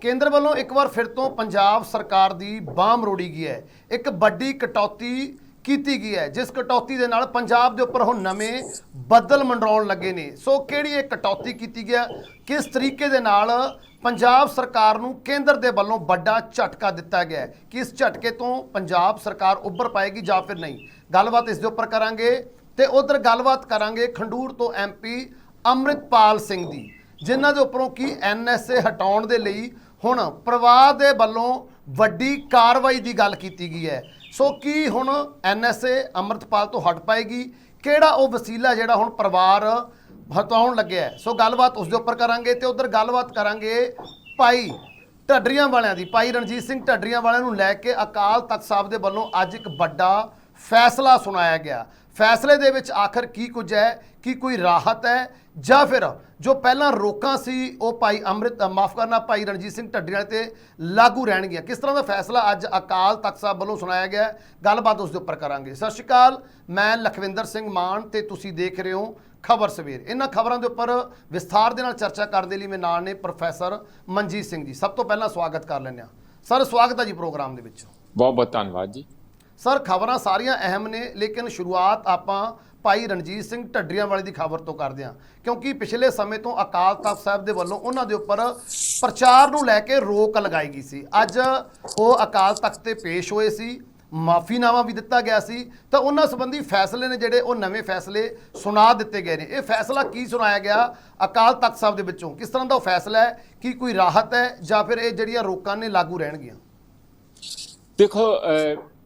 ਕੇਂਦਰ ਵੱਲੋਂ ਇੱਕ ਵਾਰ ਫਿਰ ਤੋਂ ਪੰਜਾਬ ਸਰਕਾਰ ਦੀ ਬਾਹ ਮਰੋੜੀ ਗਈ ਹੈ। ਇੱਕ ਵੱਡੀ ਕਟੌਤੀ ਕੀਤੀ ਗਈ ਹੈ, ਜਿਸ ਕਟੌਤੀ ਦੇ ਨਾਲ ਪੰਜਾਬ ਦੇ ਉੱਪਰ ਹੁਣ ਨਵੇਂ ਬੱਦਲ ਮੰਡਰਾਉਣ ਲੱਗੇ ਨੇ। ਸੋ ਕਿਹੜੀ ਇਹ ਕਟੌਤੀ ਕੀਤੀ ਗਿਆ, ਕਿਸ ਤਰੀਕੇ ਦੇ ਨਾਲ ਪੰਜਾਬ ਸਰਕਾਰ ਨੂੰ ਕੇਂਦਰ ਦੇ ਵੱਲੋਂ ਵੱਡਾ ਝਟਕਾ ਦਿੱਤਾ ਗਿਆ ਹੈ? ਕਿ ਇਸ ਝਟਕੇ ਤੋਂ ਪੰਜਾਬ ਸਰਕਾਰ ਉੱਭਰ ਪਾਏਗੀ ਜਾਂ ਫਿਰ ਨਹੀਂ? ਗੱਲਬਾਤ ਇਸ ਦੇ ਉੱਪਰ ਕਰਾਂਗੇ ਤੇ ਉਧਰ ਗੱਲਬਾਤ ਕਰਾਂਗੇ ਖੰਡੂਰ ਤੋਂ ਐਮਪੀ ਅੰਮ੍ਰਿਤਪਾਲ ਸਿੰਘ ਦੀ, ਜਿਨ੍ਹਾਂ ਦੇ ਉੱਪਰੋਂ ਕੀ ਐਨਐਸਏ ਹਟਾਉਣ ਦੇ ਲਈ ਹੁਣ ਪਰਿਵਾਰ ਦੇ ਵੱਲੋਂ ਵੱਡੀ ਕਾਰਵਾਈ ਦੀ ਗੱਲ ਕੀਤੀ ਗਈ ਹੈ। ਸੋ ਕੀ ਹੁਣ ਐਨਐਸਏ ਅੰਮ੍ਰਿਤਪਾਲ ਤੋਂ ਹਟ ਪਾਏਗੀ? ਕਿਹੜਾ ਉਹ ਵਸੀਲਾ ਜਿਹੜਾ ਹੁਣ ਪਰਿਵਾਰ ਹਟਾਉਣ ਲੱਗਿਆ ਸੋ ਗੱਲਬਾਤ ਉਸ ਦੇ ਉੱਪਰ ਕਰਾਂਗੇ ਤੇ ਉਧਰ ਗੱਲਬਾਤ ਕਰਾਂਗੇ ਭਾਈ ਢੱਡਰੀਆਂ ਵਾਲਿਆਂ ਦੀ। ਭਾਈ ਰਣਜੀਤ ਸਿੰਘ ਢੱਡਰੀਆਂ ਵਾਲਿਆਂ ਨੂੰ ਲੈ ਕੇ ਅਕਾਲ ਤਖਤ ਸਾਹਿਬ ਦੇ ਵੱਲੋਂ ਅੱਜ ਇੱਕ ਵੱਡਾ ਫੈਸਲਾ ਸੁਣਾਇਆ ਗਿਆ। ਫੈਸਲੇ ਦੇ ਵਿੱਚ ਆਖਰ ਕੀ ਕੁਝ ਹੈ? ਕੀ ਕੋਈ ਰਾਹਤ ਹੈ? ਜਾਂ ਫਿਰ ਜੋ ਪਹਿਲਾਂ ਰੋਕਾਂ ਸੀ ਉਹ ਭਾਈ ਅੰਮ੍ਰਿਤ ਮਾਫ ਕਰਨਾ ਭਾਈ ਰਣਜੀਤ ਸਿੰਘ ਢੱਡਰੀਆਂ ਤੇ ਲਾਗੂ ਰਹਿਣਗੀਆਂ। ਕਿਸ ਤਰ੍ਹਾਂ ਦਾ ਫੈਸਲਾ ਅੱਜ ਅਕਾਲ ਤਖਤ ਸਾਹਿਬ ਵੱਲੋਂ ਸੁਣਾਇਆ ਗਿਆ? ਗੱਲਬਾਤ ਉਸ ਦੇ ਉੱਪਰ ਕਰਾਂਗੇ। ਸਤਿ ਸ਼੍ਰੀ ਅਕਾਲ ਮੈਂ ਲਖਵਿੰਦਰ ਸਿੰਘ ਮਾਨ ਤੇ ਤੁਸੀਂ ਦੇਖ ਰਹੇ ਹੋ ਖਬਰ ਸਵੇਰ। ਇਹਨਾਂ ਖਬਰਾਂ ਦੇ ਉੱਪਰ ਵਿਸਥਾਰ ਦੇ ਨਾਲ ਚਰਚਾ ਕਰਨ ਦੇ ਲਈ ਮੇਰੇ ਨਾਲ ਨੇ ਪ੍ਰੋਫੈਸਰ ਮਨਜੀਤ ਸਿੰਘ ਜੀ। ਸਭ ਤੋਂ ਪਹਿਲਾਂ ਸਵਾਗਤ ਕਰ ਲੈਂਦੇ ਹਾਂ। ਸਰ ਸਵਾਗਤ ਹੈ ਜੀ ਪ੍ਰੋਗਰਾਮ ਦੇ ਵਿੱਚ। ਬਹੁਤ ਬਹੁਤ ਧੰਨਵਾਦ ਜੀ। ਸਰ ਖਬਰਾਂ ਸਾਰੀਆਂ ਅਹਿਮ ਨੇ ਲੇਕਿਨ ਸ਼ੁਰੂਆਤ ਆਪਾਂ ਭਾਈ ਰਣਜੀਤ ਸਿੰਘ ਢੱਡਰੀਆਂ ਵਾਲੇ ਦੀ ਖਬਰ ਤੋਂ ਕਰਦੇ ਹਾਂ। ਕਿਉਂਕਿ ਪਿਛਲੇ ਸਮੇਂ ਤੋਂ ਅਕਾਲ ਤਖਤ ਸਾਹਿਬ ਦੇ ਵੱਲੋਂ ਉਹਨਾਂ ਦੇ ਉੱਪਰ ਪ੍ਰਚਾਰ ਨੂੰ ਲੈ ਕੇ ਰੋਕ ਲਗਾਈ ਗਈ ਸੀ। ਅੱਜ ਉਹ ਅਕਾਲ ਤਖਤ ਤੇ ਪੇਸ਼ ਹੋਏ ਸੀ। ਮਾਫੀਨਾਮਾ ਵੀ ਦਿੱਤਾ ਗਿਆ ਸੀ। ਤਾਂ ਉਹਨਾਂ ਸੰਬੰਧੀ ਫੈਸਲੇ ਨੇ ਜਿਹੜੇ ਉਹ ਨਵੇਂ ਫੈਸਲੇ ਸੁਣਾ ਦਿੱਤੇ ਗਏ ਨੇ। ਇਹ ਫੈਸਲਾ ਕੀ ਸੁਣਾਇਆ ਗਿਆ ਅਕਾਲ ਤਖਤ ਸਾਹਿਬ ਦੇ ਵਿੱਚੋਂ? ਕਿਸ ਤਰ੍ਹਾਂ ਦਾ ਉਹ ਫੈਸਲਾ ਹੈ? ਕੀ ਕੋਈ ਰਾਹਤ ਹੈ ਜਾਂ ਫਿਰ ਇਹ ਜਿਹੜੀਆਂ ਰੋਕਾਂ ਨੇ ਲਾਗੂ ਰਹਿਣਗੀਆਂ? ਦੇਖੋ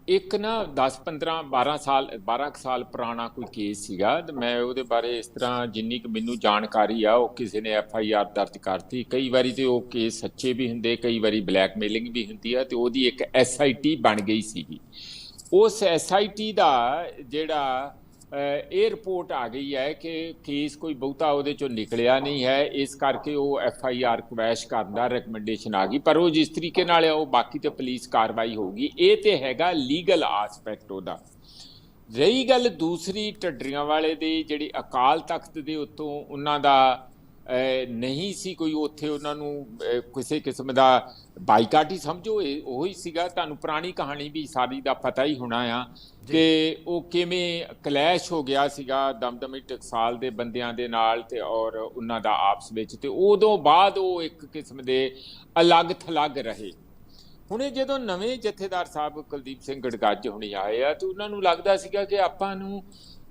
ਇੱਕ ਨਾ 10 15 12 ਸਾਲ 12 ਕੁ ਸਾਲ ਪੁਰਾਣਾ ਕੋਈ ਕੇਸ ਸੀਗਾ ਤੇ ਮੈਂ ਉਹਦੇ ਬਾਰੇ ਇਸ ਤਰ੍ਹਾਂ ਜਿੰਨੀ ਕੁ ਮੈਨੂੰ ਜਾਣਕਾਰੀ ਆ, ਉਹ ਕਿਸੇ ਨੇ ਐਫ ਆਈ ਆਰ ਦਰਜ ਕਰਤੀ। ਕਈ ਵਾਰੀ ਤੇ ਉਹ ਕੇਸ ਸੱਚੇ ਵੀ ਹੁੰਦੇ, ਕਈ ਵਾਰੀ ਬਲੈਕਮੇਲਿੰਗ ਵੀ ਹੁੰਦੀ ਆ ਤੇ ਉਹਦੀ ਇੱਕ ਐਸ ਆਈ ਟੀ ਬਣ ਗਈ ਸੀਗੀ। ਉਸ ਐਸ ਆਈ ਟੀ ਦਾ ਜਿਹੜਾ ਇਹ ਰਿਪੋਰਟ ਆ ਗਈ ਹੈ ਕਿ ਕੇਸ ਕੋਈ ਬਹੁਤਾ ਉਹਦੇ ਚੋਂ ਨਿਕਲਿਆ ਨਹੀਂ ਹੈ। ਇਸ ਕਰਕੇ ਉਹ ਐਫ ਆਈ ਆਰ ਕਵੈਸ਼ ਕਰਨ ਦਾ ਰეკਮੈਂਡੇਸ਼ਨ ਆ ਗਈ। ਪਰ ਉਹ ਜਿਸ ਤਰੀਕੇ ਨਾਲ ਉਹ ਬਾਕੀ ਤੇ ਪੁਲਿਸ ਕਾਰਵਾਈ ਹੋਊਗੀ, ਇਹ ਤੇ ਹੈਗਾ ਲੀਗਲ ਆਸਪੈਕਟ ਉਹਦਾ। ਰਹੀ ਗੱਲ ਦੂਸਰੀ ਢੱਡਰੀਆਂ ਵਾਲੇ ਦੀ, ਜਿਹੜੀ ਅਕਾਲ ਤਖਤ ਦੇ ਉੱਤੋਂ ਉਹਨਾਂ ਦਾ ਨਹੀਂ ਸੀ ਕੋਈ ਉੱਥੇ ਉਹਨਾਂ ਨੂੰ ਕਿਸੇ ਕਿਸਮ ਦਾ ਬਾਈਕਾਟ ਹੀ ਸਮਝੋ ਉਹੀ ਸੀਗਾ। ਤੁਹਾਨੂੰ ਪੁਰਾਣੀ ਕਹਾਣੀ ਵੀ ਸਾਰੀ ਦਾ ਪਤਾ ਹੀ ਹੋਣਾ ਆ ਕਿ ਉਹ ਕਿਵੇਂ ਕਲੈਸ਼ ਹੋ ਗਿਆ ਸੀਗਾ ਦਮਦਮੀ ਟਕਸਾਲ ਦੇ ਬੰਦਿਆਂ ਦੇ ਨਾਲ ਤੇ ਔਰ ਉਹਨਾਂ ਦਾ ਆਪਸ ਵਿੱਚ ਤੇ ਉਦੋਂ ਬਾਅਦ ਉਹ ਇੱਕ ਕਿਸਮ ਦੇ ਅਲੱਗ ਥਲੱਗ ਰਹੇ। ਹੁਣੇ ਜਦੋਂ ਨਵੇਂ ਜਥੇਦਾਰ ਸਾਹਿਬ ਕੁਲਦੀਪ ਸਿੰਘ ਗੜਗੱਜ ਹੁਣੇ ਆਏ ਆ ਤੇ ਉਹਨਾਂ ਨੂੰ ਲੱਗਦਾ ਸੀਗਾ ਕਿ ਆਪਾਂ ਨੂੰ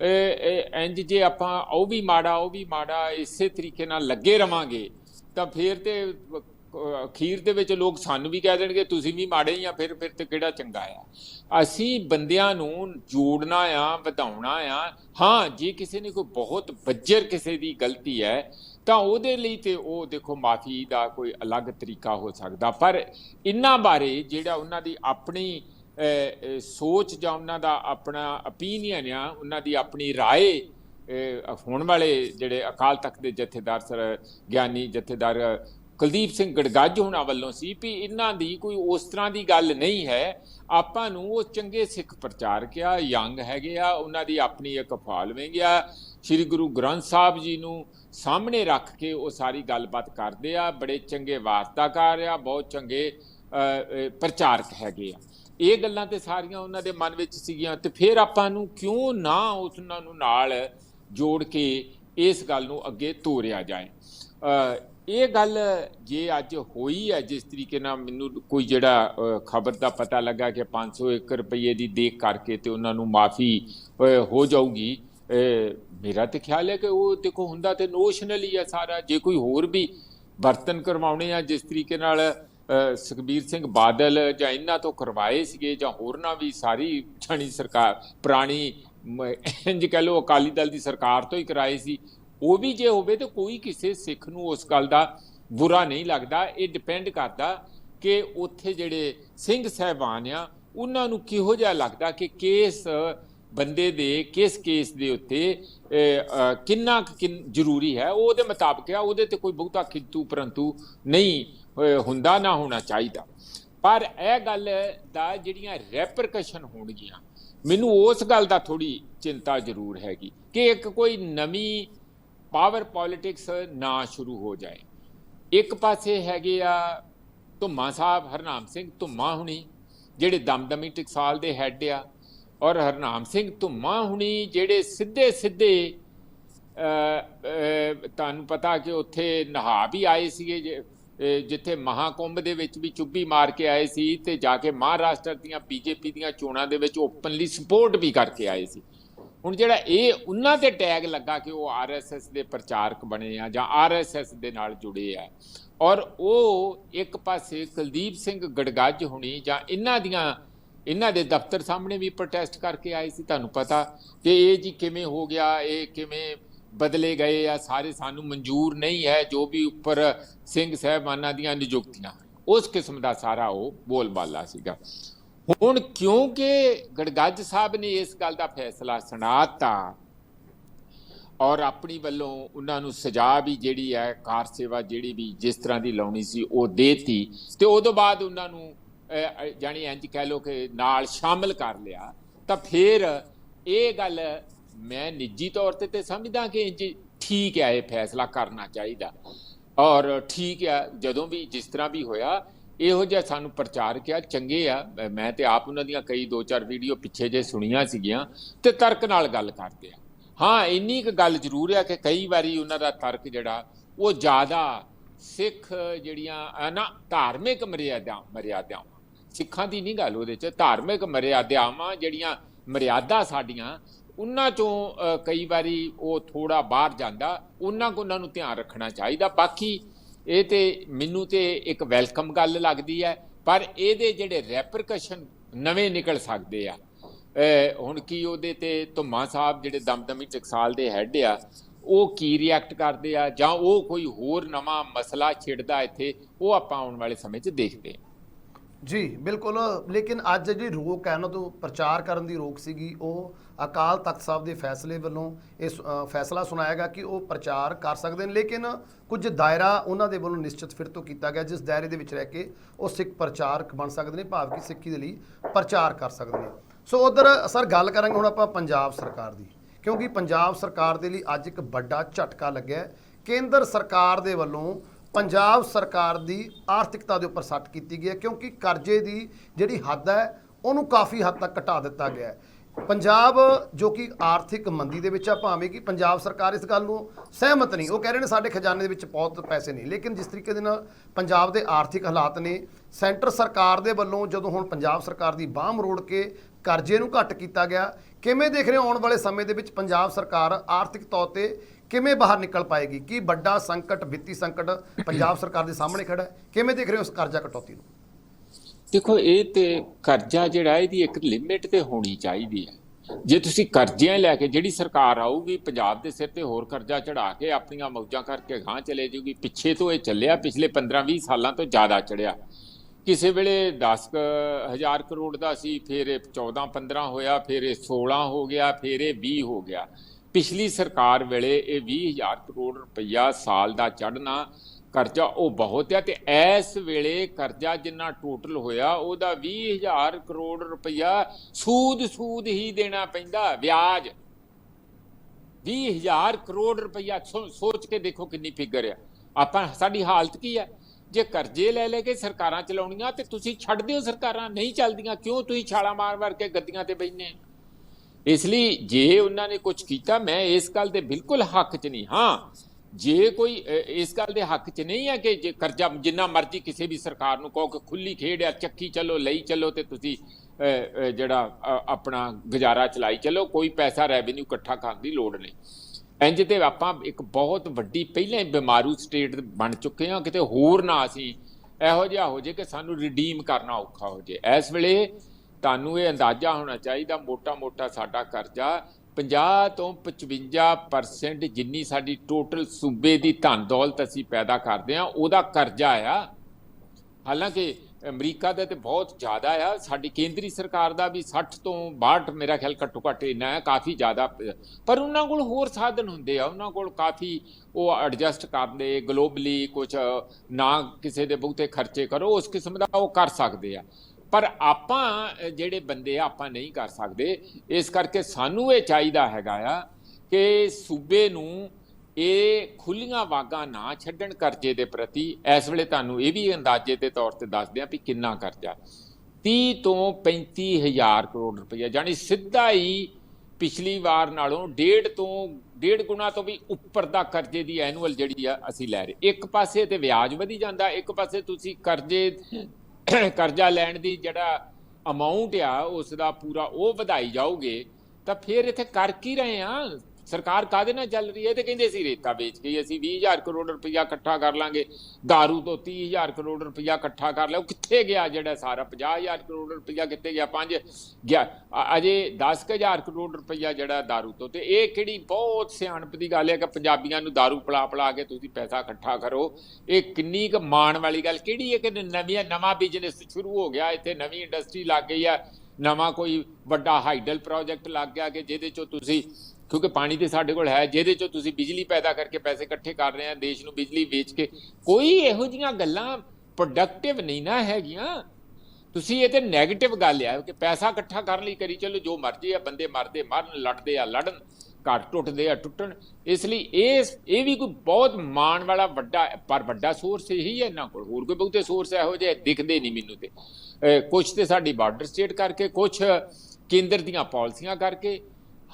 ਇੰਜ ਜੇ ਆਪਾਂ ਉਹ ਵੀ ਮਾੜਾ, ਉਹ ਵੀ ਮਾੜਾ ਇਸੇ ਤਰੀਕੇ ਨਾਲ ਲੱਗੇ ਰਵਾਂਗੇ, ਤਾਂ ਫਿਰ ਤੇ ਅਖੀਰ ਦੇ ਵਿੱਚ ਲੋਕ ਸਾਨੂੰ ਵੀ ਕਹਿ ਦੇਣਗੇ, ਤੁਸੀਂ ਵੀ ਮਾੜੇ ਹੀ ਆ, ਫਿਰ ਫਿਰ ਤੇ ਕਿਹੜਾ ਚੰਗਾ ਆ? ਅਸੀਂ ਬੰਦਿਆਂ ਨੂੰ ਜੋੜਨਾ ਆ, ਵਧਾਉਣਾ ਆ, ਹਾਂ, ਜੇ ਕਿਸੇ ਨੇ ਕੋਈ ਬਹੁਤ ਬੱਜਰ ਕਿਸੇ ਦੀ ਗਲਤੀ ਹੈ, ਤਾਂ ਉਹਦੇ ਲਈ ਤੇ ਉਹ ਦੇਖੋ ਮਾਫੀ ਦਾ ਕੋਈ ਅਲੱਗ ਤਰੀਕਾ ਹੋ ਸਕਦਾ, ਪਰ ਇਹਨਾਂ ਬਾਰੇ ਜਿਹੜਾ ਉਹਨਾਂ ਦੀ ਆਪਣੀ ਸੋਚ ਜਾਂ ਉਹਨਾਂ ਦਾ ਆਪਣਾ opinion ਆ ਉਹਨਾਂ ਦੀ ਆਪਣੀ رائے ਅਹ, ਹੋਣ ਵਾਲੇ ਜਿਹੜੇ ਅਕਾਲ ਤਖਤ ਦੇ ਜਥੇਦਾਰ ਸਰ ਗਿਆਨੀ ਜਥੇਦਾਰ ਕੁਲਦੀਪ ਸਿੰਘ ਗੜਗੱਜ ਹੋਣਾ ਵੱਲੋਂ ਸੀ ਵੀ ਇਹਨਾਂ ਦੀ ਕੋਈ ਉਸ ਤਰ੍ਹਾਂ ਦੀ ਗੱਲ ਨਹੀਂ ਹੈ ਆਪਾਂ ਨੂੰ ਉਹ ਚੰਗੇ ਸਿੱਖ ਪ੍ਰਚਾਰਕ ਆ ਯੰਗ ਹੈਗੇ ਆ ਉਹਨਾਂ ਦੀ ਆਪਣੀ ਇੱਕ ਫਾਲੋਇੰਗ ਆ ਸ੍ਰੀ ਗੁਰੂ ਗ੍ਰੰਥ ਸਾਹਿਬ ਜੀ ਨੂੰ ਸਾਹਮਣੇ ਰੱਖ ਕੇ ਉਹ ਸਾਰੀ ਗੱਲਬਾਤ ਕਰਦੇ ਆ ਬੜੇ ਚੰਗੇ ਵਾਰਤਾਕਾਰ ਆ ਬਹੁਤ ਚੰਗੇ ਅ, ਅ, ਪ੍ਰਚਾਰਕ ਹੈਗੇ ਆ ਇਹ ਗੱਲਾਂ ਤੇ ਸਾਰੀਆਂ ਉਹਨਾਂ ਦੇ ਮਨ ਵਿੱਚ ਸੀਗੀਆਂ ਤੇ ਫਿਰ ਆਪਾਂ ਨੂੰ ਕਿਉਂ ਨਾ ਉਹਨਾਂ ਨੂੰ ਨਾਲ ਜੋੜ ਕੇ ਇਸ ਗੱਲ ਨੂੰ ਅੱਗੇ ਤੋਰਿਆ ਜਾਏ। ਇਹ ਗੱਲ ਜੇ ਅੱਜ ਹੋਈ ਹੈ, ਜਿਸ ਤਰੀਕੇ ਨਾਲ ਮੈਨੂੰ ਕੋਈ ਜਿਹੜਾ ਖਬਰ ਦਾ ਪਤਾ ਲੱਗਾ ਕਿ 501 ਰੁਪਏ ਦੀ ਦੇਖ ਕਰਕੇ ਤੇ ਉਹਨਾਂ ਨੂੰ ਮਾਫੀ ਹੋ ਜਾਊਗੀ ਮੇਰਾ ਤੇ ਖਿਆਲ ਹੈ ਕਿ ਉਹ ਦੇਖੋ ਹੁੰਦਾ ਤੇ ਨੋਸ਼ਨਲ ਹੀ ਆ ਸਾਰਾ, ਜੇ ਕੋਈ ਹੋਰ ਵੀ ਬਰਤਨ ਕਰਵਾਉਣੇ ਆ, ਜਿਸ ਤਰੀਕੇ ਨਾਲ ਸੁਖਬੀਰ ਸਿੰਘ ਬਾਦਲ ਜਾਂ ਇਹਨਾਂ ਤੋਂ ਕਰਵਾਏ ਸੀਗੇ ਜਾਂ ਹੋਰਨਾਂ ਵੀ ਸਾਰੀ ਛਣੀ ਸਰਕਾਰ, ਪੁਰਾਣੀ ਮ- ਇੰਝ ਕਹ ਲਓ ਅਕਾਲੀ ਦਲ ਦੀ ਸਰਕਾਰ ਤੋਂ ਹੀ ਕਰਾਏ ਸੀ। ਉਹ ਵੀ ਜੇ ਹੋਵੇ ਤਾਂ ਕੋਈ ਕਿਸੇ ਸਿੱਖ ਨੂੰ ਉਸ ਗੱਲ ਦਾ ਬੁਰਾ ਨਹੀਂ ਲੱਗਦਾ। ਇਹ ਡਿਪੈਂਡ ਕਰਦਾ ਕਿ ਉੱਥੇ ਜਿਹੜੇ ਸਿੰਘ ਸਹਿਬਾਨ ਆ, ਉਹਨਾਂ ਨੂੰ ਕਿਹੋ ਜਿਹਾ ਲੱਗਦਾ ਕਿ ਕੇਸ ਬੰਦੇ ਦੇ, ਕਿਸ ਕੇਸ ਦੇ ਉੱਤੇ ਕਿੰਨਾ ਕੁ ਕਿੰਨ- ਜ਼ਰੂਰੀ ਹੈ। ਉਹਦੇ ਮੁਤਾਬਕ ਆ, ਉਹਦੇ ਤੇ ਕੋਈ ਬਹੁਤਾ ਕਿੰਤੂ ਪਰੰਤੂ ਨਹੀਂ ਹੁੰਦਾ ਨਾ ਹੋਣਾ ਚਾਹੀਦਾ। ਪਰ ਇਹ ਗੱਲ ਦਾ ਜਿਹੜੀਆਂ ਰੈਪਰਕਸ਼ਨ ਹੋਣਗੀਆਂ, ਮੈਨੂੰ ਉਸ ਗੱਲ ਦਾ ਥੋੜੀ ਚਿੰਤਾ ਜ਼ਰੂਰ ਹੈਗੀ ਕਿ ਇੱਕ ਕੋਈ ਨਵੀਂ ਪਾਵਰ ਪੋਲਿਟਿਕਸ ਨਾ ਸ਼ੁਰੂ ਹੋ ਜਾਏ। ਇੱਕ ਪਾਸੇ ਹੈਗੇ ਆ ਧੁੰਮਾ ਸਾਹਿਬ, ਹਰਨਾਮ ਸਿੰਘ ਧੁੰਮਾ ਹੁਣੀ, ਜਿਹੜੇ ਦਮਦਮੀ ਟਕਸਾਲ ਦੇ ਹੈੱਡ ਆ, ਔਰ ਹਰਨਾਮ ਸਿੰਘ ਧੁੰਮਾ ਹੁਣੀ, ਜਿਹੜੇ ਸਿੱਧੇ ਸਿੱਧੇ ਤੁਹਾਨੂੰ ਪਤਾ ਕਿ ਉੱਥੇ ਨਹਾ ਵੀ ਆਏ ਸੀਗੇ, ਜੇ- ਜਿੱਥੇ ਮਹਾਕੁੰਭ ਦੇ ਵਿੱਚ ਵੀ ਚੁੱਭੀ ਮਾਰ ਕੇ ਆਏ ਸੀ ਤੇ ਜਾ ਕੇ ਮਹਾਰਾਸ਼ਟਰ ਦੀਆਂ ਬੀਜੇਪੀ ਦੀਆਂ ਚੋਣਾਂ ਦੇ ਵਿੱਚ ਓਪਨਲੀ ਸਪੋਰਟ ਵੀ ਕਰਕੇ ਆਏ ਸੀ। ਹੁਣ ਜਿਹੜਾ ਇਹ ਉਹਨਾਂ ਤੇ ਟੈਗ ਲੱਗਾ ਕਿ ਉਹ ਆਰਐਸਐਸ ਦੇ ਪ੍ਰਚਾਰਕ ਬਣੇ ਆ ਜਾਂ ਆਰਐਸਐਸ ਦੇ ਨਾਲ ਜੁੜੇ ਆ। ਔਰ ਉਹ ਇੱਕ ਪਾਸੇ ਕੁਲਦੀਪ ਸਿੰਘ ਗੜਗੱਜ ਹੁਣੀ ਜਾਂ ਇਹਨਾਂ ਦੀਆਂ, ਇਹਨਾਂ ਦੇ ਦਫ਼ਤਰ ਸਾਹਮਣੇ ਵੀ ਪ੍ਰੋਟੈਸਟ ਕਰਕੇ ਆਏ ਸੀ, ਤੁਹਾਨੂੰ ਪਤਾ। ਕਿ ਇਹ ਜੀ ਕਿਵੇਂ ਹੋ ਗਿਆ, ਇਹ ਕਿਵੇਂ ਬਦਲੇ ਗਏ ਆ ਸਾਰੇ ਸਾਨੂੰ ਮਨਜ਼ੂਰ ਨਹੀਂ ਹੈ ਜੋ ਵੀ ਉੱਪਰ ਸਿੰਘ ਸਾਹਿਬਾਨਾਂ ਦੀਆਂ ਨਿਯੁਕਤੀਆਂ। ਉਸ ਕਿਸਮ ਦਾ ਸਾਰਾ ਉਹ ਬੋਲਬਾਲਾ ਸੀਗਾ। ਹੁਣ ਕਿਉਂਕਿ ਗੜਗੱਜ ਸਾਹਿਬ ਨੇ ਇਸ ਗੱਲ ਦਾ ਫੈਸਲਾ ਸੁਣਾਤਾ ਔਰ ਆਪਣੀ ਵੱਲੋਂ ਉਹਨਾਂ ਨੂੰ ਸਜ਼ਾ ਵੀ ਜਿਹੜੀ ਹੈ ਕਾਰ ਸੇਵਾ ਜਿਹੜੀ ਵੀ ਜਿਸ ਤਰ੍ਹਾਂ ਦੀ ਲਾਉਣੀ ਸੀ ਉਹ ਦੇਤੀ ਤੇ ਉਦੋਂ ਬਾਅਦ ਉਹਨਾਂ ਨੂੰ ਅਹ, ਜਾਣੀ ਇੰਜ ਕਹਿ ਲੋ ਕਿ ਨਾਲ ਸ਼ਾਮਲ ਕਰ ਲਿਆ। ਤਾਂ ਫਿਰ ਇਹ ਗੱਲ ਮੈਂ ਨਿੱਜੀ ਤੌਰ ਤੇ ਤੇ ਸਮਝਦਾ ਕਿ ਇੰਜ ਠੀਕ ਹੈ ਇਹ ਫੈਸਲਾ ਕਰਨਾ ਚਾਹੀਦਾ। ਔਰ ਠੀਕ ਹੈ, ਜਦੋਂ ਵੀ ਜਿਸ ਤਰ੍ਹਾਂ ਵੀ ਹੋਇਆ, ਇਹੋ ਜਿਹਾ ਸਾਨੂੰ ਪ੍ਰਚਾਰਕ ਕਿਹਾ, ਚੰਗੇ ਆ। ਮੈਂ- ਤੇ ਆਪ ਉਹਨਾਂ ਦੀਆਂ ਕਈ ਦੋ ਚਾਰ ਵੀਡੀਓ ਪਿੱਛੇ ਜੇ ਸੁਣੀਆਂ ਸੀਗੀਆਂ ਤੇ ਤਰਕ ਨਾਲ ਗੱਲ ਕਰਦੇ ਆ। ਹਾਂ, ਇੰਨੀ ਕੁ ਗੱਲ ਜ਼ਰੂਰ ਹੈ ਕਿ ਕਈ ਵਾਰੀ ਉਹਨਾਂ ਦਾ ਤਰਕ ਜਿਹੜਾ, ਉਹ ਜ਼ਿਆਦਾ ਸਿੱਖ ਜਿਹੜੀਆਂ ਨਾ, ਧਾਰਮਿਕ ਮਰਿਆਦਾ, ਮਰਿਆਦਾਵਾਂ। ਸਿੱਖਾਂ ਦੀ ਨਹੀਂ ਗੱਲ ਉਹਦੇ ਚ, ਧਾਰਮਿਕ ਮਰਿਆਦਾਵਾਂ ਜਿਹੜੀਆਂ ਮਰਿਆਦਾ ਸਾਡੀਆਂ ਉਹਨਾਂ ਚੋਂ ਕਈ ਵਾਰੀ ਉਹ ਥੋੜਾ ਬਾਹਰ ਜਾਂਦਾ, ਉਹਨਾਂ ਕੋ ਉਹਨਾਂ ਨੂੰ ਧਿਆਨ ਰੱਖਣਾ ਚਾਹੀਦਾ। ਬਾਕੀ ਇਹ ਤੇ ਮੈਨੂੰ ਤੇ ਇੱਕ ਵੈਲਕਮ ਗੱਲ ਲੱਗਦੀ ਹੈ, ਪਰ ਇਹਦੇ ਜਿਹੜੇ ਰੈਪਰਕਸ਼ਨ ਨਵੇਂ ਨਿਕਲ ਸਕਦੇ ਆ ਹੁਣ ਕੀ ਉਹਦੇ ਤੇ ਧੁੰਮਾ ਸਾਹਿਬ ਜਿਹੜੇ ਦਮਦਮੀ ਟਕਸਾਲ ਦੇ ਹੈੱਡ ਆ, ਉਹ ਕੀ ਰਿਐਕਟ ਕਰਦੇ ਆ, ਜਾਂ ਉਹ ਕੋਈ ਹੋਰ ਨਵਾਂ ਮਸਲਾ ਛਿੜਦਾ ਇੱਥੇ, ਉਹ ਆਪਾਂ ਆਉਣ ਵਾਲੇ ਸਮੇਂ 'ਚ ਦੇਖਦੇ ਹਾਂ। ਜੀ, ਬਿਲਕੁਲ। ਲੇਕਿਨ ਅੱਜ ਜਿਹੜੀ ਰੋਕ ਹੈ, ਉਹਨਾਂ ਤੋਂ ਪ੍ਰਚਾਰ ਕਰਨ ਦੀ ਰੋਕ ਸੀਗੀ, ਉਹ ਅਕਾਲ ਤਖਤ ਸਾਹਿਬ ਦੇ ਫੈਸਲੇ ਵੱਲੋਂ ਇਹ ਸ- ਫੈਸਲਾ ਸੁਣਾਇਆ ਕਿ ਉਹ ਪ੍ਰਚਾਰ ਕਰ ਸਕਦੇ ਨੇ, ਲੇਕਿਨ ਕੁਝ ਦਾਇਰਾ ਉਹਨਾਂ ਦੇ ਵੱਲੋਂ ਨਿਸ਼ਚਿਤ ਫਿਰ ਤੋਂ ਕੀਤਾ ਗਿਆ, ਜਿਸ ਦਾਇਰੇ ਦੇ ਵਿੱਚ ਰਹਿ ਕੇ ਉਹ ਸਿੱਖ ਪ੍ਰਚਾਰਕ ਬਣ ਸਕਦੇ ਨੇ, ਭਾਵ ਕਿ ਸਿੱਖੀ ਦੇ ਲਈ ਪ੍ਰਚਾਰ ਕਰ ਸਕਦੇ ਨੇ। ਸੋ ਉਧਰ ਸਰ ਗੱਲ ਕਰਾਂਗੇ ਹੁਣ ਆਪਾਂ ਪੰਜਾਬ ਸਰਕਾਰ ਦੀ, ਕਿਉਂਕਿ ਪੰਜਾਬ ਸਰਕਾਰ ਦੇ ਲਈ ਅੱਜ ਇੱਕ ਵੱਡਾ ਝਟਕਾ ਲੱਗਿਆ ਕੇਂਦਰ ਸਰਕਾਰ ਦੇ ਵੱਲੋਂ ਪੰਜਾਬ ਸਰਕਾਰ ਦੀ ਆਰਥਿਕਤਾ ਦੇ ਉੱਪਰ ਸੱਟ ਕੀਤੀ ਗਈ ਹੈ, ਕਿਉਂਕਿ ਕਰਜ਼ੇ ਦੀ ਜਿਹੜੀ ਹੱਦ ਹੈ, ਉਹਨੂੰ ਕਾਫੀ ਹੱਦ ਤੱਕ ਘਟਾ ਦਿੱਤਾ ਗਿਆ ਹੈ। ਪੰਜਾਬ ਜੋ ਕਿ ਆਰਥਿਕ ਮੰਦੀ ਦੇ ਵਿੱਚ ਆ, ਭਾਵੇਂ ਕਿ ਪੰਜਾਬ ਸਰਕਾਰ ਇਸ ਗੱਲ ਨੂੰ ਸਹਿਮਤ ਨਹੀਂ। ਉਹ ਕਹਿ ਰਹੇ ਨੇ ਸਾਡੇ ਖਜ਼ਾਨੇ ਦੇ ਵਿੱਚ ਬਹੁਤ ਪੈਸੇ ਨਹੀਂ ਲੇਕਿਨ ਜਿਸ ਤਰੀਕੇ ਦੇ ਨਾਲ ਪੰਜਾਬ ਦੇ ਆਰਥਿਕ ਹਾਲਾਤ ਨੇ, ਸੈਂਟਰ ਸਰਕਾਰ ਦੇ ਵੱਲੋਂ ਜਦੋਂ ਹੁਣ ਪੰਜਾਬ ਸਰਕਾਰ ਦੀ ਬਾਹ ਮਰੋੜ ਕੇ ਕਰਜ਼ੇ ਨੂੰ ਘੱਟ ਕੀਤਾ ਗਿਆ, ਕਿਵੇਂ ਦੇਖ ਰਹੇ ਹੋ ਆਉਣ ਵਾਲੇ ਸਮੇਂ ਦੇ ਵਿੱਚ ਪੰਜਾਬ ਸਰਕਾਰ ਆਰਥਿਕ ਤੌਰ ਤੇ ਕਿਵੇਂ ਬਾਹਰ ਨਿਕਲ ਪਾਏਗੀ? ਕੀ ਵੱਡਾ ਸੰਕਟ, ਵਿੱਤੀ ਸੰਕਟ ਪੰਜਾਬ ਸਰਕਾਰ ਦੇ ਸਾਹਮਣੇ ਖੜਾ ਹੈ? ਕਿਵੇਂ ਦੇਖ ਰਹੇ ਹੋ ਉਸ ਕਰਜ਼ਾ ਕਟੌਤੀ ਨੂੰ? ਦੇਖੋ, ਇਹ ਤੇ ਕਰਜ਼ਾ ਜਿਹੜਾ, ਇਹਦੀ ਇੱਕ ਲਿਮਿਟ ਤੇ ਹੋਣੀ ਚਾਹੀਦੀ ਹੈ। ਜੇ ਤੁਸੀਂ ਕਰਜ਼ਿਆਂ ਲੈ ਕੇ, ਜਿਹੜੀ ਸਰਕਾਰ ਆਊਗੀ, ਪੰਜਾਬ ਦੇ ਸਿਰ ਤੇ ਹੋਰ ਕਰਜ਼ਾ ਚੜਾ ਕੇ ਆਪਣੀਆਂ ਮੌਜਾਂ ਕਰਕੇ ਗਾਂ ਚਲੇ ਜੂਗੀ ਪਿੱਛੇ ਤੋਂ ਇਹ ਚੱਲਿਆ, ਪਿਛਲੇ 15-20 ਸਾਲਾਂ ਤੋਂ ਜ਼ਿਆਦਾ ਚੜਿਆ ਕਿਸੇ ਵੇਲੇ 10 ਹਜ਼ਾਰ ਕਰੋੜ ਦਾ ਸੀ, ਫਿਰ ਇਹ 14-15 ਹੋਇਆ, ਫਿਰ ਇਹ 16 ਹੋ ਗਿਆ, ਫਿਰ ਇਹ 20 ਹੋ ਗਿਆ। ਪਿਛਲੀ ਸਰਕਾਰ ਵੇਲੇ ਇਹ 20000 ਕਰੋੜ ਰੁਪਈਆ ਸਾਲ ਦਾ ਚੜਨਾ ਕਰਜ਼ਾ ਉਹ ਬਹੁਤ ਹੈ ਤੇ ਇਸ ਵੇਲੇ ਕਰਜ਼ਾ ਜਿੰਨਾ ਟੋਟਲ ਹੋਇਆ ਉਹਦਾ 20000 ਕਰੋੜ ਰੁਪਈਆ ਸੂਦ ਸੂਦ ਹੀ ਦੇਣਾ ਪੈਂਦਾ, ਵਿਆਜ। 20000 ਕਰੋੜ ਰੁਪਇਆ ਸੋਚ ਕੇ ਦੇਖੋ ਕਿੰਨੀ ਫਿਗਰ ਆ। ਆਪਾਂ, ਸਾਡੀ ਹਾਲਤ ਕੀ ਹੈ ਜੇ ਕਰਜ਼ੇ ਲੈ ਲੈ ਕੇ ਸਰਕਾਰਾਂ ਚਲਾਉਣੀਆਂ ਤੇ ਤੁਸੀਂ ਛੱਡ ਦਿਓ ਸਰਕਾਰਾਂ, ਨਹੀਂ ਚੱਲਦੀਆਂ, ਕਿਉਂ ਤੁਸੀਂ ਛਾਲਾ ਮਾਰ ਮਾਰ ਕੇ ਗੱਦੀਆਂ ਤੇ ਬੈਠਨੇ ਇਸ ਲਈ ਜੇ ਉਹਨਾਂ ਨੇ ਕੁਝ ਕੀਤਾ, ਮੈਂ ਇਸ ਗੱਲ ਦੇ ਬਿਲਕੁਲ ਹੱਕ 'ਚ ਨਹੀਂ। ਹਾਂ ਜੇ ਕੋਈ ਇਸ ਗੱਲ ਦੇ ਹੱਕ 'ਚ ਨਹੀਂ ਹੈ ਕਿ ਜੇ ਕਰਜ਼ਾ, ਜਿੰਨਾ ਮਰਜ਼ੀ ਕਿਸੇ ਵੀ ਸਰਕਾਰ ਨੂੰ ਕਹੋ ਕਿ ਖੁੱਲੀ ਖੇਡ ਆ, ਚੱਕੀ ਚੱਲੋ, ਲਈ ਚੱਲੋ ਤੇ ਤੁਸੀਂ ਜਿਹੜਾ ਆਪਣਾ ਗੁਜ਼ਾਰਾ ਚਲਾਈ ਚੱਲੋ, ਕੋਈ ਪੈਸਾ ਰੈਵਨਿਊ ਇਕੱਠਾ ਕਰਨ ਦੀ ਲੋੜ ਨਹੀਂ। ਇੰਜ ਤੇ ਆਪਾਂ ਇੱਕ ਬਹੁਤ ਵੱਡੀ, ਪਹਿਲਾਂ ਹੀ ਬਿਮਾਰੂ ਸਟੇਟ ਬਣ ਚੁੱਕੇ ਹਾਂ, ਕਿਤੇ ਹੋਰ ਨਾ ਅਸੀਂ ਇਹੋ ਜਿਹਾ ਹੋ ਜੇ ਕਿ ਸਾਨੂੰ ਰਿਡੀਮ ਕਰਨਾ ਔਖਾ ਹੋ ਜੇ। ਇਸ ਵੇਲੇ ਤੁਹਾਨੂੰ ਇਹ ਅੰਦਾਜ਼ਾ ਹੋਣਾ ਚਾਹੀਦਾ, ਮੋਟਾ-ਮੋਟਾ ਸਾਡਾ ਕਰਜ਼ਾ 50 ਤੋਂ 55% ਜਿੰਨੀ ਸਾਡੀ ਟੋਟਲ ਸੂਬੇ ਦੀ ਧਨ ਦੌਲਤ ਅਸੀਂ ਪੈਦਾ ਕਰਦੇ ਆ ਉਹਦਾ ਕਰਜ਼ਾ ਆ। ਹਾਲਾਂਕਿ ਅਮਰੀਕਾ ਦਾ ਤੇ ਬਹੁਤ ਜ਼ਿਆਦਾ ਆ। ਸਾਡੀ ਕੇਂਦਰੀ ਸਰਕਾਰ ਦਾ ਵੀ 60 ਤੋਂ 62 ਮੇਰਾ ਖਿਆਲ ਘੱਟੋ ਘੱਟ ਇੰਨਾ ਹੈ ਕਾਫੀ ਜ਼ਿਆਦਾ ਪਰ ਉਹਨਾਂ ਕੋਲ ਹੋਰ ਸਾਧਨ ਹੁੰਦੇ ਆ। ਉਹਨਾਂ ਕੋਲ ਕਾਫੀ ਉਹ ਐਡਜਸਟ ਕਰਦੇ ਗਲੋਬਲੀ ਕੁਝ ਨਾ ਕਿਸੇ ਦੇ ਬਹੁਤੇ ਖਰਚੇ ਕਰੋ, ਉਸ ਕਿਸਮ ਦਾ ਉਹ ਕਰ ਸਕਦੇ ਆ। ਪਰ ਆਪਾਂ ਜਿਹੜੇ ਬੰਦੇ ਆ, ਆਪਾਂ ਨਹੀਂ ਕਰ ਸਕਦੇ। ਇਸ ਕਰਕੇ ਸਾਨੂੰ ਇਹ ਚਾਹੀਦਾ ਹੈਗਾ ਆ ਕਿ ਸੂਬੇ ਨੂੰ ਇਹ ਖੁੱਲੀਆਂ ਵਾਗਾਂ ਨਾ ਛੱਡਣ ਕਰਜ਼ੇ ਦੇ ਪ੍ਰਤੀ। ਇਸ ਵੇਲੇ ਤੁਹਾਨੂੰ ਇਹ ਵੀ ਅੰਦਾਜ਼ੇ ਦੇ ਤੌਰ ਤੇ ਦੱਸਦੇ ਆ ਵੀ ਕਿੰਨਾ ਕਰਜ਼ਾ। 30 ਤੋਂ 35 ਹਜ਼ਾਰ ਕਰੋੜ ਰੁਪਏ ਯਾਨੀ ਸਿੱਧਾ ਹੀ ਪਿਛਲੀ ਵਾਰ ਨਾਲੋਂ ਡੇਢ ਤੋਂ, ਡੇਢ ਗੁਣਾ ਤੋਂ ਵੀ ਉੱਪਰ ਦਾ ਕਰਜ਼ੇ ਦੀ ਐਨੂਅਲ ਜਿਹੜੀ ਆ, ਅਸੀਂ ਲੈ ਰਹੇ। ਇੱਕ ਪਾਸੇ ਤੇ ਵਿਆਜ ਵਧੀ ਜਾਂਦਾ, ਇੱਕ ਪਾਸੇ ਤੁਸੀਂ ਕਰਜ਼ੇ ਕਰਜ਼ਾ ਲੈਣ ਦੀ ਜਿਹੜਾ ਅਮਾਉਂਟ ਆ ਉਸ ਦਾ ਪੂਰਾ ਉਹ ਵਧਾਈ ਜਾਓਗੇ ਤਾਂ ਫਿਰ ਇੱਥੇ ਕਰ ਕੀ ਰਹੇ ਆ? ਸਰਕਾਰ ਕਾਦੇ ਨਾਲ ਚੱਲ ਰਹੀ ਹੈ ਤੇ ਕਹਿੰਦੇ ਸੀ ਰੇਤਾ ਵੇਚ ਕੇ ਹੀ ਅਸੀਂ 20000 ਕਰੋੜ ਰੁਪਇਆ ਇਕੱਠਾ ਕਰ ਲਾਂਗੇ दारू ਤੋਂ 30000 ਕਰੋੜ ਰੁਪਇਆ ਇਕੱਠਾ ਕਰ ਲਿਆ ਉਹ ਕਿੱਥੇ ਗਿਆ ਜਿਹੜਾ ਸਾਰਾ 50000 ਕਰੋੜ ਰੁਪਇਆ ਕਿੱਥੇ ਗਿਆ ਪੰਜ ਗਿਆ ਅ- ਅਜੇ 10000 ਕਰੋੜ ਰੁਪਇਆ ਜਿਹੜਾ दारू ਤੋਂ ਤੇ ਇਹ ਕਿਹੜੀ ਬਹੁਤ ਸਿਆਣਪ ਦੀ ਗੱਲ ਹੈ ਕਿ ਪੰਜਾਬੀਆਂ ਨੂੰ दारू ਪਲਾ ਪਲਾ ਕੇ ਤੁਸੀਂ ਪੈਸਾ ਇਕੱਠਾ ਕਰੋ ਇਹ ਕਿੰਨੀ ਕੁ ਮਾਣ ਵਾਲੀ ਗੱਲ ਕਿਹੜੀ ਹੈ ਕਿ ਨਵੀਂ ਨਵਾਂ ਬਿਜ਼ਨਸ ਸ਼ੁਰੂ ਹੋ ਗਿਆ ਇੱਥੇ ਨਵੀਂ ਇੰਡਸਟਰੀ ਲੱਗ ਗਈ ਆ ਨਵਾਂ ਕੋਈ ਵੱਡਾ ਹਾਈਡਲ ਪ੍ਰੋਜੈਕਟ ਲੱਗ ਗਿਆ ਕਿ ਜਿਹਦੇ ਚੋਂ ਤੁਸੀਂ ਕਿਉਂਕਿ ਪਾਣੀ ਤੇ ਸਾਡੇ ਕੋਲ ਹੈ, ਜਿਹਦੇ ਚੋਂ ਤੁਸੀਂ ਬਿਜਲੀ ਪੈਦਾ ਕਰਕੇ ਪੈਸੇ ਇਕੱਠੇ ਕਰ ਰਹੇ ਆ, ਦੇਸ਼ ਨੂੰ ਬਿਜਲੀ ਵੇਚ ਕੇ। ਕੋਈ ਇਹੋ ਜੀਆਂ ਗੱਲਾਂ ਪ੍ਰੋਡਕਟਿਵ ਨਹੀਂ ਨਾ ਹੈਗੀਆਂ। ਤੁਸੀਂ ਇਹ ਤੇ 네ਗੇਟਿਵ ਗੱਲ ਆ ਕਿ ਪੈਸਾ ਇਕੱਠਾ ਕਰਨ ਲਈ ਕਰੀ, ਚਲੋ ਜੋ ਮਰਜ਼ੀ ਆ, ਬੰਦੇ ਮਰਦੇ ਮਰਨ, ਲੜਦੇ ਆ, ਲੜਨ, ਘਰ ਟੁੱਟਦੇ ਆ, ਟੁੱਟਣ। ਇਸ ਲਈ ਇਹ ਇਹ ਵੀ ਕੋਈ ਬਹੁਤ ਮਾਣ ਵਾਲਾ ਵੱਡਾ, ਪਰ ਵੱਡਾ ਸੋਰਸ ਇਹੀ ਹੈ ਇਹਨਾਂ ਕੋਲ। ਹੋਰ ਕੋਈ ਬਹੁਤੇ ਸੋਰਸ ਇਹੋ ਜਿਹੇ ਦਿਖਦੇ ਨਹੀਂ ਮੈਨੂੰ ਤੇ। ਅਹ ਕੁਛ ਤੇ ਸਾਡੀ ਬਾਰਡਰ ਸਟੇਟ ਕਰਕੇ, ਕੁਛ ਕੇਂਦਰ ਦੀਆਂ ਪਾਲਿਸੀਆਂ ਕਰਕੇ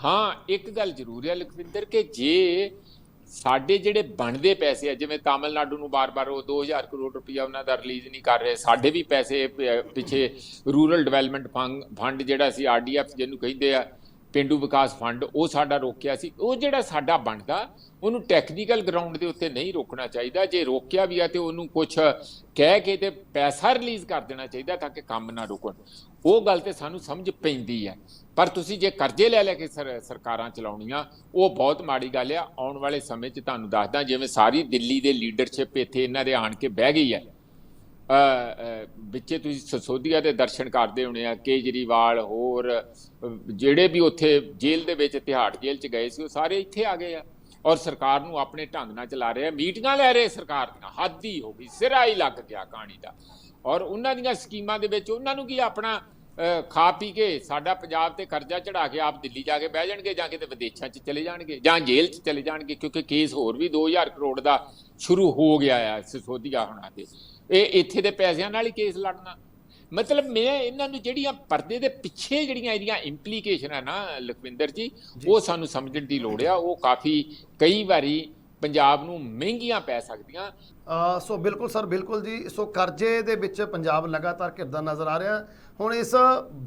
ਹਾਂ, ਇੱਕ ਗੱਲ ਜ਼ਰੂਰ ਹੈ ਲਖਵਿੰਦਰ, ਕਿ ਜੇ ਸਾਡੇ ਜਿਹੜੇ ਬਣਦੇ ਪੈਸੇ ਆ, ਜਿਵੇਂ ਤਾਮਿਲਨਾਡੂ ਨੂੰ ਬਾਰ-ਬਾਰ ਉਹ 2000 ਕਰੋੜ ਰੁਪਇਆ ਉਹਨਾਂ ਦਾ ਰਿਲੀਜ਼ ਨਹੀਂ ਕਰ ਰਹੇ, ਸਾਡੇ ਵੀ ਪੈਸੇ ਪਿੱਛੇ ਰੂਰਲ ਡਿਵੈਲਪਮੈਂਟ ਫੰਡ ਜਿਹੜਾ ਸੀ ਆਰਡੀਐਫ ਜਿਹਨੂੰ ਕਹਿੰਦੇ ਆ, ਪਿੰਡੂ ਵਿਕਾਸ ਫੰਡ, ਉਹ ਸਾਡਾ ਰੋਕਿਆ ਸੀ। ਉਹ ਜਿਹੜਾ ਸਾਡਾ ਬਣਦਾ, ਉਹਨੂੰ ਟੈਕਨੀਕਲ ਗਰਾਊਂਡ ਦੇ ਉੱਤੇ ਨਹੀਂ ਰੋਕਣਾ ਚਾਹੀਦਾ। ਜੇ ਰੋਕਿਆ ਵੀ ਆ ਤੇ ਉਹਨੂੰ ਕੁਝ ਕਹਿ ਕੇ ਤੇ ਪੈਸਾ ਰਿਲੀਜ਼ ਕਰ ਦੇਣਾ ਚਾਹੀਦਾ ਤਾਂ ਕਿ ਕੰਮ ਨਾ ਰੁਕਣ। ਉਹ ਗੱਲ ਤੇ ਸਾਨੂੰ ਸਮਝ ਪੈਂਦੀ ਹੈ। ਪਰ ਤੁਸੀਂ ਜੇ ਕਰਜ਼ੇ ਲੈ ਲੈ ਕੇ ਸਰ- ਸਰਕਾਰਾਂ ਚਲਾਉਣੀਆਂ ਉਹ ਬਹੁਤ ਮਾੜੀ ਗੱਲ ਆ। ਆਉਣ ਵਾਲੇ ਸਮੇਂ 'ਚ ਤੁਹਾਨੂੰ ਦੱਸਦਾ ਜਿਵੇਂ ਸਾਰੀ ਦਿੱਲੀ ਦੇ ਲੀਡਰਸ਼ਿਪ ਇੱਥੇ ਇਹਨਾਂ ਦੇ ਆਣ ਕੇ ਬਹਿ ਗਈ ਹੈ। ਅ, ਵਿੱਚੇ ਤੁਸੀਂ ਸਸੋਦੀਆ ਦੇ ਦਰਸ਼ਨ ਕਰਦੇ ਹੋਣੇ ਆ ਕੇਜਰੀਵਾਲ ਹੋਰ ਜਿਹੜੇ ਵੀ ਉੱਥੇ ਜੇਲ੍ਹ ਦੇ ਵਿੱਚ ਤਿਹਾੜ ਜੇਲ੍ਹ 'ਚ ਗਏ ਸੀ ਉਹ ਸਾਰੇ ਇੱਥੇ ਆ ਗਏ ਆ। ਔਰ ਸਰਕਾਰ ਨੂੰ ਆਪਣੇ ਢੰਗ ਨਾਲ ਚਲਾ ਰਹੇ ਆ। ਮੀਟਿੰਗਾਂ ਲੈ ਰਹੇ ਸਰਕਾਰ ਦੀਆਂ। ਹੱਦ ਹੀ ਹੋ ਗਈ। ਸਿਰਾ ਹੀ ਲੱਗ ਗਿਆ ਕਹਾਣੀ ਦਾ। ਔਰ ਉਹਨਾਂ ਦੀਆਂ ਸਕੀਮਾਂ ਦੇ ਵਿੱਚ ਉਹਨਾਂ ਨੂੰ ਕੀ ਆਪਣਾ ਖਾ ਪੀ ਕੇ ਸਾਡਾ ਪੰਜਾਬ ਤੇ ਕਰਜ਼ਾ ਚੜਾ ਕੇ ਆਪ ਦਿੱਲੀ ਜਾ ਕੇ ਬਹਿ ਜਾਣਗੇ ਜਾਂ ਕਿਤੇ ਵਿਦੇਸ਼ਾਂ 'ਚ ਚਲੇ ਜਾਣਗੇ ਜਾਂ ਜੇਲ੍ਹ 'ਚ ਚਲੇ ਜਾਣਗੇ ਕਿਉਂਕਿ ਕੇਸ ਹੋਰ ਵੀ 2000 ਕਰੋੜ ਦਾ ਸ਼ੁਰੂ ਹੋ ਗਿਆ ਆ ਸਿਸੋਦੀਆ ਹੋਣਾ ਤੇ। ਇਹ ਇੱਥੇ ਦੇ ਪੈਸਿਆਂ ਨਾਲ ਹੀ ਕੇਸ ਲੜਨਾ। ਮਤਲਬ ਮੈਂ ਇਹਨਾਂ ਨੂੰ ਜਿਹੜੀਆਂ ਪਰਦੇ ਦੇ ਪਿੱਛੇ ਜਿਹੜੀਆਂ ਇਹਦੀਆਂ ਇੰਪਲੀਕੇਸ਼ਨ ਆ ਨਾ ਲਖਵਿੰਦਰ ਜੀ। ਉਹ ਸਾਨੂੰ ਸਮਝਣ ਦੀ ਲੋੜ ਆ। ਉਹ ਕਾਫੀ ਕਈ ਵਾਰੀ ਪੰਜਾਬ ਨੂੰ ਮਹਿੰਗੀਆਂ ਪੈ ਸਕਦੀਆਂ। ਸੋ ਬਿਲਕੁਲ ਸਰ, ਬਿਲਕੁਲ ਜੀ। ਸੋ ਕਰਜ਼ੇ ਦੇ ਵਿੱਚ ਪੰਜਾਬ ਲਗਾਤਾਰ ਘਿਰਦਾ ਨਜ਼ਰ ਆ ਰਿਹਾ। ਹੁਣ ਇਸ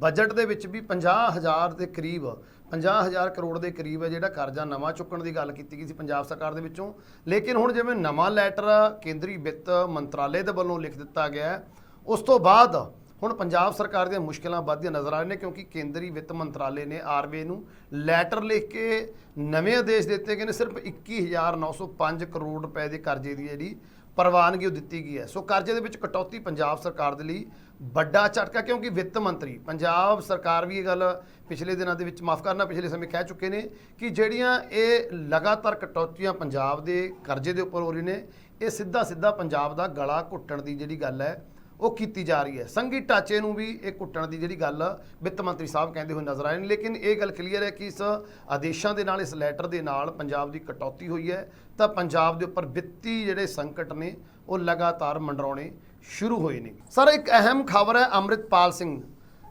ਬਜਟ ਦੇ ਵਿੱਚ ਵੀ 50000 ਦੇ ਕਰੀਬ 50000 ਕਰੋੜ ਦੇ ਕਰੀਬ ਹੈ ਜਿਹੜਾ ਕਰਜ਼ਾ ਨਵਾਂ ਚੁੱਕਣ ਦੀ ਗੱਲ ਕੀਤੀ ਗਈ ਸੀ ਪੰਜਾਬ ਸਰਕਾਰ ਦੇ ਵਿੱਚੋਂ। ਲੇਕਿਨ ਹੁਣ ਜਿਵੇਂ ਨਵਾਂ ਲੈਟਰ ਕੇਂਦਰੀ ਵਿੱਤ ਮੰਤਰਾਲੇ ਦੇ ਵੱਲੋਂ ਲਿਖ ਦਿੱਤਾ ਗਿਆ ਉਸ ਤੋਂ ਬਾਅਦ ਹੁਣ ਪੰਜਾਬ ਸਰਕਾਰ ਦੀਆਂ ਮੁਸ਼ਕਲਾਂ ਵੱਧਦੀਆਂ ਨਜ਼ਰ ਆ ਰਹੀਆਂ ਨੇ ਕਿਉਂਕਿ ਕੇਂਦਰੀ ਵਿੱਤ ਮੰਤਰਾਲੇ ਨੇ ਆਰਬੀਆਈ ਨੂੰ ਲੈਟਰ ਲਿਖ ਕੇ ਨਵੇਂ ਆਦੇਸ਼ ਦਿੱਤੇ ਗਏ ਨੇ, ਸਿਰਫ 21905 ਕਰੋੜ ਰੁਪਏ ਦੇ ਕਰਜ਼ੇ ਦੀ ਜਿਹੜੀ ਪ੍ਰਵਾਨਗੀ ਉਹ ਦਿੱਤੀ ਗਈ ਹੈ। ਸੋ ਕਰਜ਼ੇ ਦੇ ਵਿੱਚ ਕਟੌਤੀ ਪੰਜਾਬ ਸਰਕਾਰ ਦੇ ਲਈ ਵੱਡਾ ਝਟਕਾ ਕਿਉਂਕਿ ਵਿੱਤ ਮੰਤਰੀ ਪੰਜਾਬ ਸਰਕਾਰ ਵੀ ਇਹ ਗੱਲ ਪਿਛਲੇ ਦਿਨਾਂ ਦੇ ਵਿੱਚ ਮਾਫ ਕਰਨਾ ਪਿਛਲੇ ਸਮੇਂ ਕਹਿ ਚੁੱਕੇ ਨੇ ਕਿ ਜਿਹੜੀਆਂ ਇਹ ਲਗਾਤਾਰ ਕਟੌਤੀਆਂ ਪੰਜਾਬ ਦੇ ਕਰਜ਼ੇ ਦੇ ਉੱਪਰ ਹੋ ਰਹੀ ਨੇ, ਇਹ ਸਿੱਧਾ ਸਿੱਧਾ ਪੰਜਾਬ ਦਾ ਗਲਾ ਘੁੱਟਣ ਦੀ ਜਿਹੜੀ ਗੱਲ ਹੈ ਉਹ ਕੀਤੀ ਜਾ ਰਹੀ ਹੈ। ਸੰਘੀ ਢਾਂਚੇ ਨੂੰ ਵੀ ਇਹ ਘੁੱਟਣ ਦੀ ਜਿਹੜੀ ਗੱਲ ਵਿੱਤ ਮੰਤਰੀ ਸਾਹਿਬ ਕਹਿੰਦੇ ਹੋਏ ਨਜ਼ਰ ਆਏ ਨੇ, ਲੇਕਿਨ ਇਹ ਗੱਲ ਕਲੀਅਰ ਹੈ ਕਿ ਇਸ ਆਦੇਸ਼ਾਂ ਦੇ ਨਾਲ, ਇਸ ਲੈਟਰ ਦੇ ਨਾਲ ਪੰਜਾਬ ਦੀ ਕਟੌਤੀ ਹੋਈ ਹੈ। ਤਾਂ ਪੰਜਾਬ ਦੇ ਉੱਪਰ ਵਿੱਤੀ ਜਿਹੜੇ ਸੰਕਟ ਨੇ, ਉਹ ਲਗਾਤਾਰ ਮੰਡਰਾਉਣੇ ਸ਼ੁਰੂ ਹੋਏ ਨੇ। ਸਰ, ਇੱਕ ਅਹਿਮ ਖਬਰ ਹੈ ਅੰਮ੍ਰਿਤਪਾਲ ਸਿੰਘ,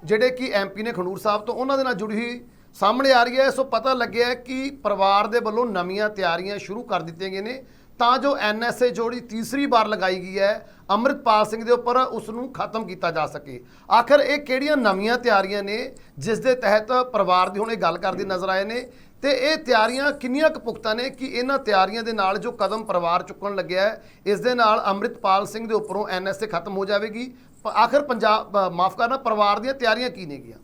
ਜਿਹੜੇ ਕਿ ਐਮਪੀ ਨੇ ਖੰਡੂਰ ਸਾਹਿਬ ਤੋਂ ਉਹਨਾਂ ਦੇ ਨਾਲ ਜੁੜੀ ਹੋਈ ਸਾਹਮਣੇ ਆ ਰਹੀ ਹੈ। ਸੋ ਪਤਾ ਲੱਗਿਆ ਕਿ ਪਰਿਵਾਰ ਦੇ ਵੱਲੋਂ ਨਵੀਆਂ ਤਿਆਰੀਆਂ ਸ਼ੁਰੂ ਕਰ ਦਿੱਤੀਆਂ ਗਈਆਂ ਨੇ। ਤਾਂ ਜੋ ਐਨਐਸਏ ਜੋੜੀ ਤੀਸਰੀ ਵਾਰ ਲਗਾਈ ਗਈ ਹੈ, ਅੰਮ੍ਰਿਤਪਾਲ ਸਿੰਘ ਦੇ ਉੱਪਰ ਉਸ ਨੂੰ ਖਤਮ ਕੀਤਾ ਜਾ ਸਕੇ। ਆਖਰ ਇਹ ਕਿਹੜੀਆਂ ਨਵੀਆਂ ਤਿਆਰੀਆਂ ਨੇ, ਜਿਸ ਦੇ ਤਹਿਤ ਪਰਿਵਾਰ ਦੀ ਹੁਣ ਇਹ ਗੱਲ ਕਰਦੀ ਨਜ਼ਰ ਆਏ ਨੇ? ਤੇ ਇਹ ਤਿਆਰੀਆਂ ਕਿੰਨੀਆਂ ਕੁ ਪੁਖਤਾ ਨੇ ਕਿ ਇਹਨਾਂ ਤਿਆਰੀਆਂ ਦੇ ਨਾਲ ਜੋ ਕਦਮ ਪਰਿਵਾਰ ਚੁੱਕਣ ਲੱਗਿਆ ਹੈ, ਇਸ ਦੇ ਨਾਲ ਅੰਮ੍ਰਿਤਪਾਲ ਸਿੰਘ ਦੇ ਉੱਪਰੋਂ ਐਨਐਸਏ ਖਤਮ ਹੋ ਜਾਵੇਗੀ। ਪ- ਆਖਰ ਪੰਜਾਬ ਮਾਫ ਕਰਨਾ, ਪਰਿਵਾਰ ਦੀਆਂ ਤਿਆਰੀਆਂ ਕੀ ਨੇਗੀਆਂ?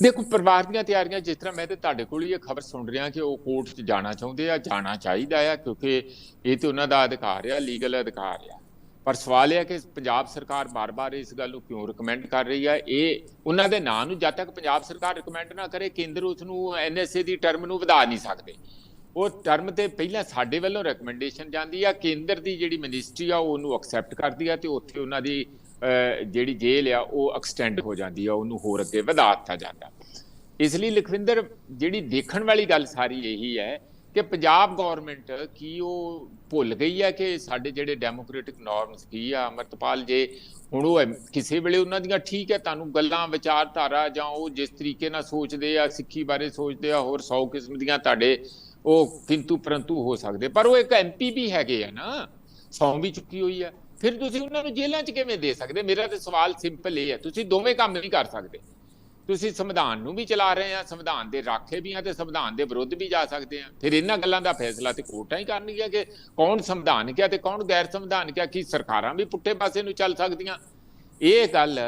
ਦੇਖੋ, ਪਰਿਵਾਰ ਦੀਆਂ ਤਿਆਰੀਆਂ ਜਿਸ ਤਰ੍ਹਾਂ ਮੈਂ ਤੇ ਤੁਹਾਡੇ ਕੋਲ ਹੀ ਇਹ ਖਬਰ ਸੁਣ ਰਿਹਾ ਕਿ ਉਹ ਕੋਰਟ 'ਚ ਜਾਣਾ ਚਾਹੁੰਦੇ ਆ, ਜਾਣਾ ਚਾਹੀਦਾ ਆ, ਕਿਉਂਕਿ ਇਹ ਤੇ ਉਹਨਾਂ ਦਾ ਅਧਿਕਾਰ ਆ ਲੀਗਲ ਅਧਿਕਾਰ ਆ। ਪਰ ਸਵਾਲ ਇਹ ਆ ਕਿ ਪੰਜਾਬ ਸਰਕਾਰ ਬਾਰ-ਬਾਰ ਇਸ ਗੱਲ ਨੂੰ ਕਿਉਂ ਰეკਮੈਂਡ ਕਰ ਰਹੀ ਹੈ ਇਹ ਉਹਨਾਂ ਦੇ ਨਾਂ ਨੂੰ ਜਦ ਤੱਕ ਪੰਜਾਬ ਸਰਕਾਰ ਰეკਮੈਂਡ ਨਾ ਕਰੇ, ਕੇਂਦਰ ਉਸ ਨੂੰ ਐਨਐਸਏ ਦੀ ਟਰਮ ਨੂੰ ਵਧਾ ਨਹੀਂ ਸਕਦੇ। ਉਹ ਟਰਮ ਤੇ ਪਹਿਲਾਂ ਸਾਡੇ ਵੱਲੋਂ ਰეკਮੈਂਡੇਸ਼ਨ ਜਾਂਦੀ ਆ, ਕੇਂਦਰ ਦੀ ਜਿਹੜੀ ਮਿਨਿਸਟਰੀ ਆ ਉਹਨੂੰ ਐਕਸੈਪਟ ਕਰਦੀ ਆ ਤੇ ਉੱਥੇ ਉਹਨਾਂ ਦੀ ਜਿਹੜੀ ਜੇਲ੍ਹ ਆ, ਉਹ ਐਕਸਟੈਂਡ ਹੋ ਜਾਂਦੀ ਆ, ਉਹਨੂੰ ਹੋਰ ਅੱਗੇ ਵਧਾ ਦਿੱਤਾ ਜਾਂਦਾ। ਇਸ ਲਈ ਲਖਵਿੰਦਰ, ਜਿਹੜੀ ਦੇਖਣ ਵਾਲੀ ਗੱਲ ਸਾਰੀ ਇਹੀ ਹੈ ਕਿ ਪੰਜਾਬ ਗਵਰਨਮੈਂਟ ਕੀ ਉਹ ਭੁੱਲ ਗਈ ਹੈ ਕਿ ਸਾਡੇ ਜਿਹੜੇ ਡੈਮੋਕ੍ਰੈਟਿਕ ਨਾਰਮਸ ਕੀ ਆ? ਅਮਰਤਪਾਲ ਜੇ ਹੁਣ ਉਹ ਐਮ- ਕਿਸੇ ਵੇਲੇ ਉਹਨਾਂ ਦੀਆਂ ਠੀਕ ਹੈ, ਤੁਹਾਨੂੰ ਗੱਲਾਂ, ਵਿਚਾਰਧਾਰਾ ਜਾਂ ਉਹ ਜਿਸ ਤਰੀਕੇ ਨਾਲ ਸੋਚਦੇ ਆ, ਸਿੱਖੀ ਬਾਰੇ ਸੋਚਦੇ ਆ, ਹੋਰ 100 ਕਿਸਮ ਦੀਆਂ ਤੁਹਾਡੇ ਉਹ ਕਿੰਤੂ ਪਰੰਤੂ ਹੋ ਸਕਦੇ। ਪਰ ਉਹ ਇੱਕ ਐਮਪੀ ਵੀ ਹੈਗੇ ਆ ਨਾ, ਸੌਂ ਵੀ ਚੁੱਕੀ ਹੋਈ ਆ। ਫਿਰ ਤੁਸੀਂ ਉਹਨਾਂ ਨੂੰ ਜੇਲ੍ਹਾਂ 'ਚ ਕਿਵੇਂ ਦੇ ਸਕਦੇ? ਮੇਰਾ ਤੇ ਸਵਾਲ ਸਿੰਪਲ ਇਹ ਹੈ, ਤੁਸੀਂ ਦੋਵੇਂ ਕੰਮ ਨਹੀਂ ਕਰ ਸਕਦੇ। ਤੁਸੀਂ ਸੰਵਿਧਾਨ ਨੂੰ ਵੀ ਚਲਾ ਰਹੇ ਆ, ਸੰਵਿਧਾਨ ਦੇ ਰਾਖੇ ਵੀ ਆ ਤੇ ਸੰਵਿਧਾਨ ਦੇ ਵਿਰੁੱਧ ਵੀ ਜਾ ਸਕਦੇ ਆ। ਫਿਰ ਇਹਨਾਂ ਗੱਲਾਂ ਦਾ ਫੈਸਲਾ ਤੇ ਕੋਰਟਾਂ ਹੀ ਕਰਨਗੀਆਂ ਕਿ ਕੌਣ ਸੰਵਿਧਾਨਕ ਹੈ ਤੇ ਕੌਣ ਗੈਰ ਸੰਵਿਧਾਨਕ ਹੈ ਕੀ ਸਰਕਾਰਾਂ ਵੀ ਪੁੱਠੇ ਪਾਸੇ ਨੂੰ ਚੱਲ ਸਕਦੀਆਂ? ਇਹ ਗੱਲ,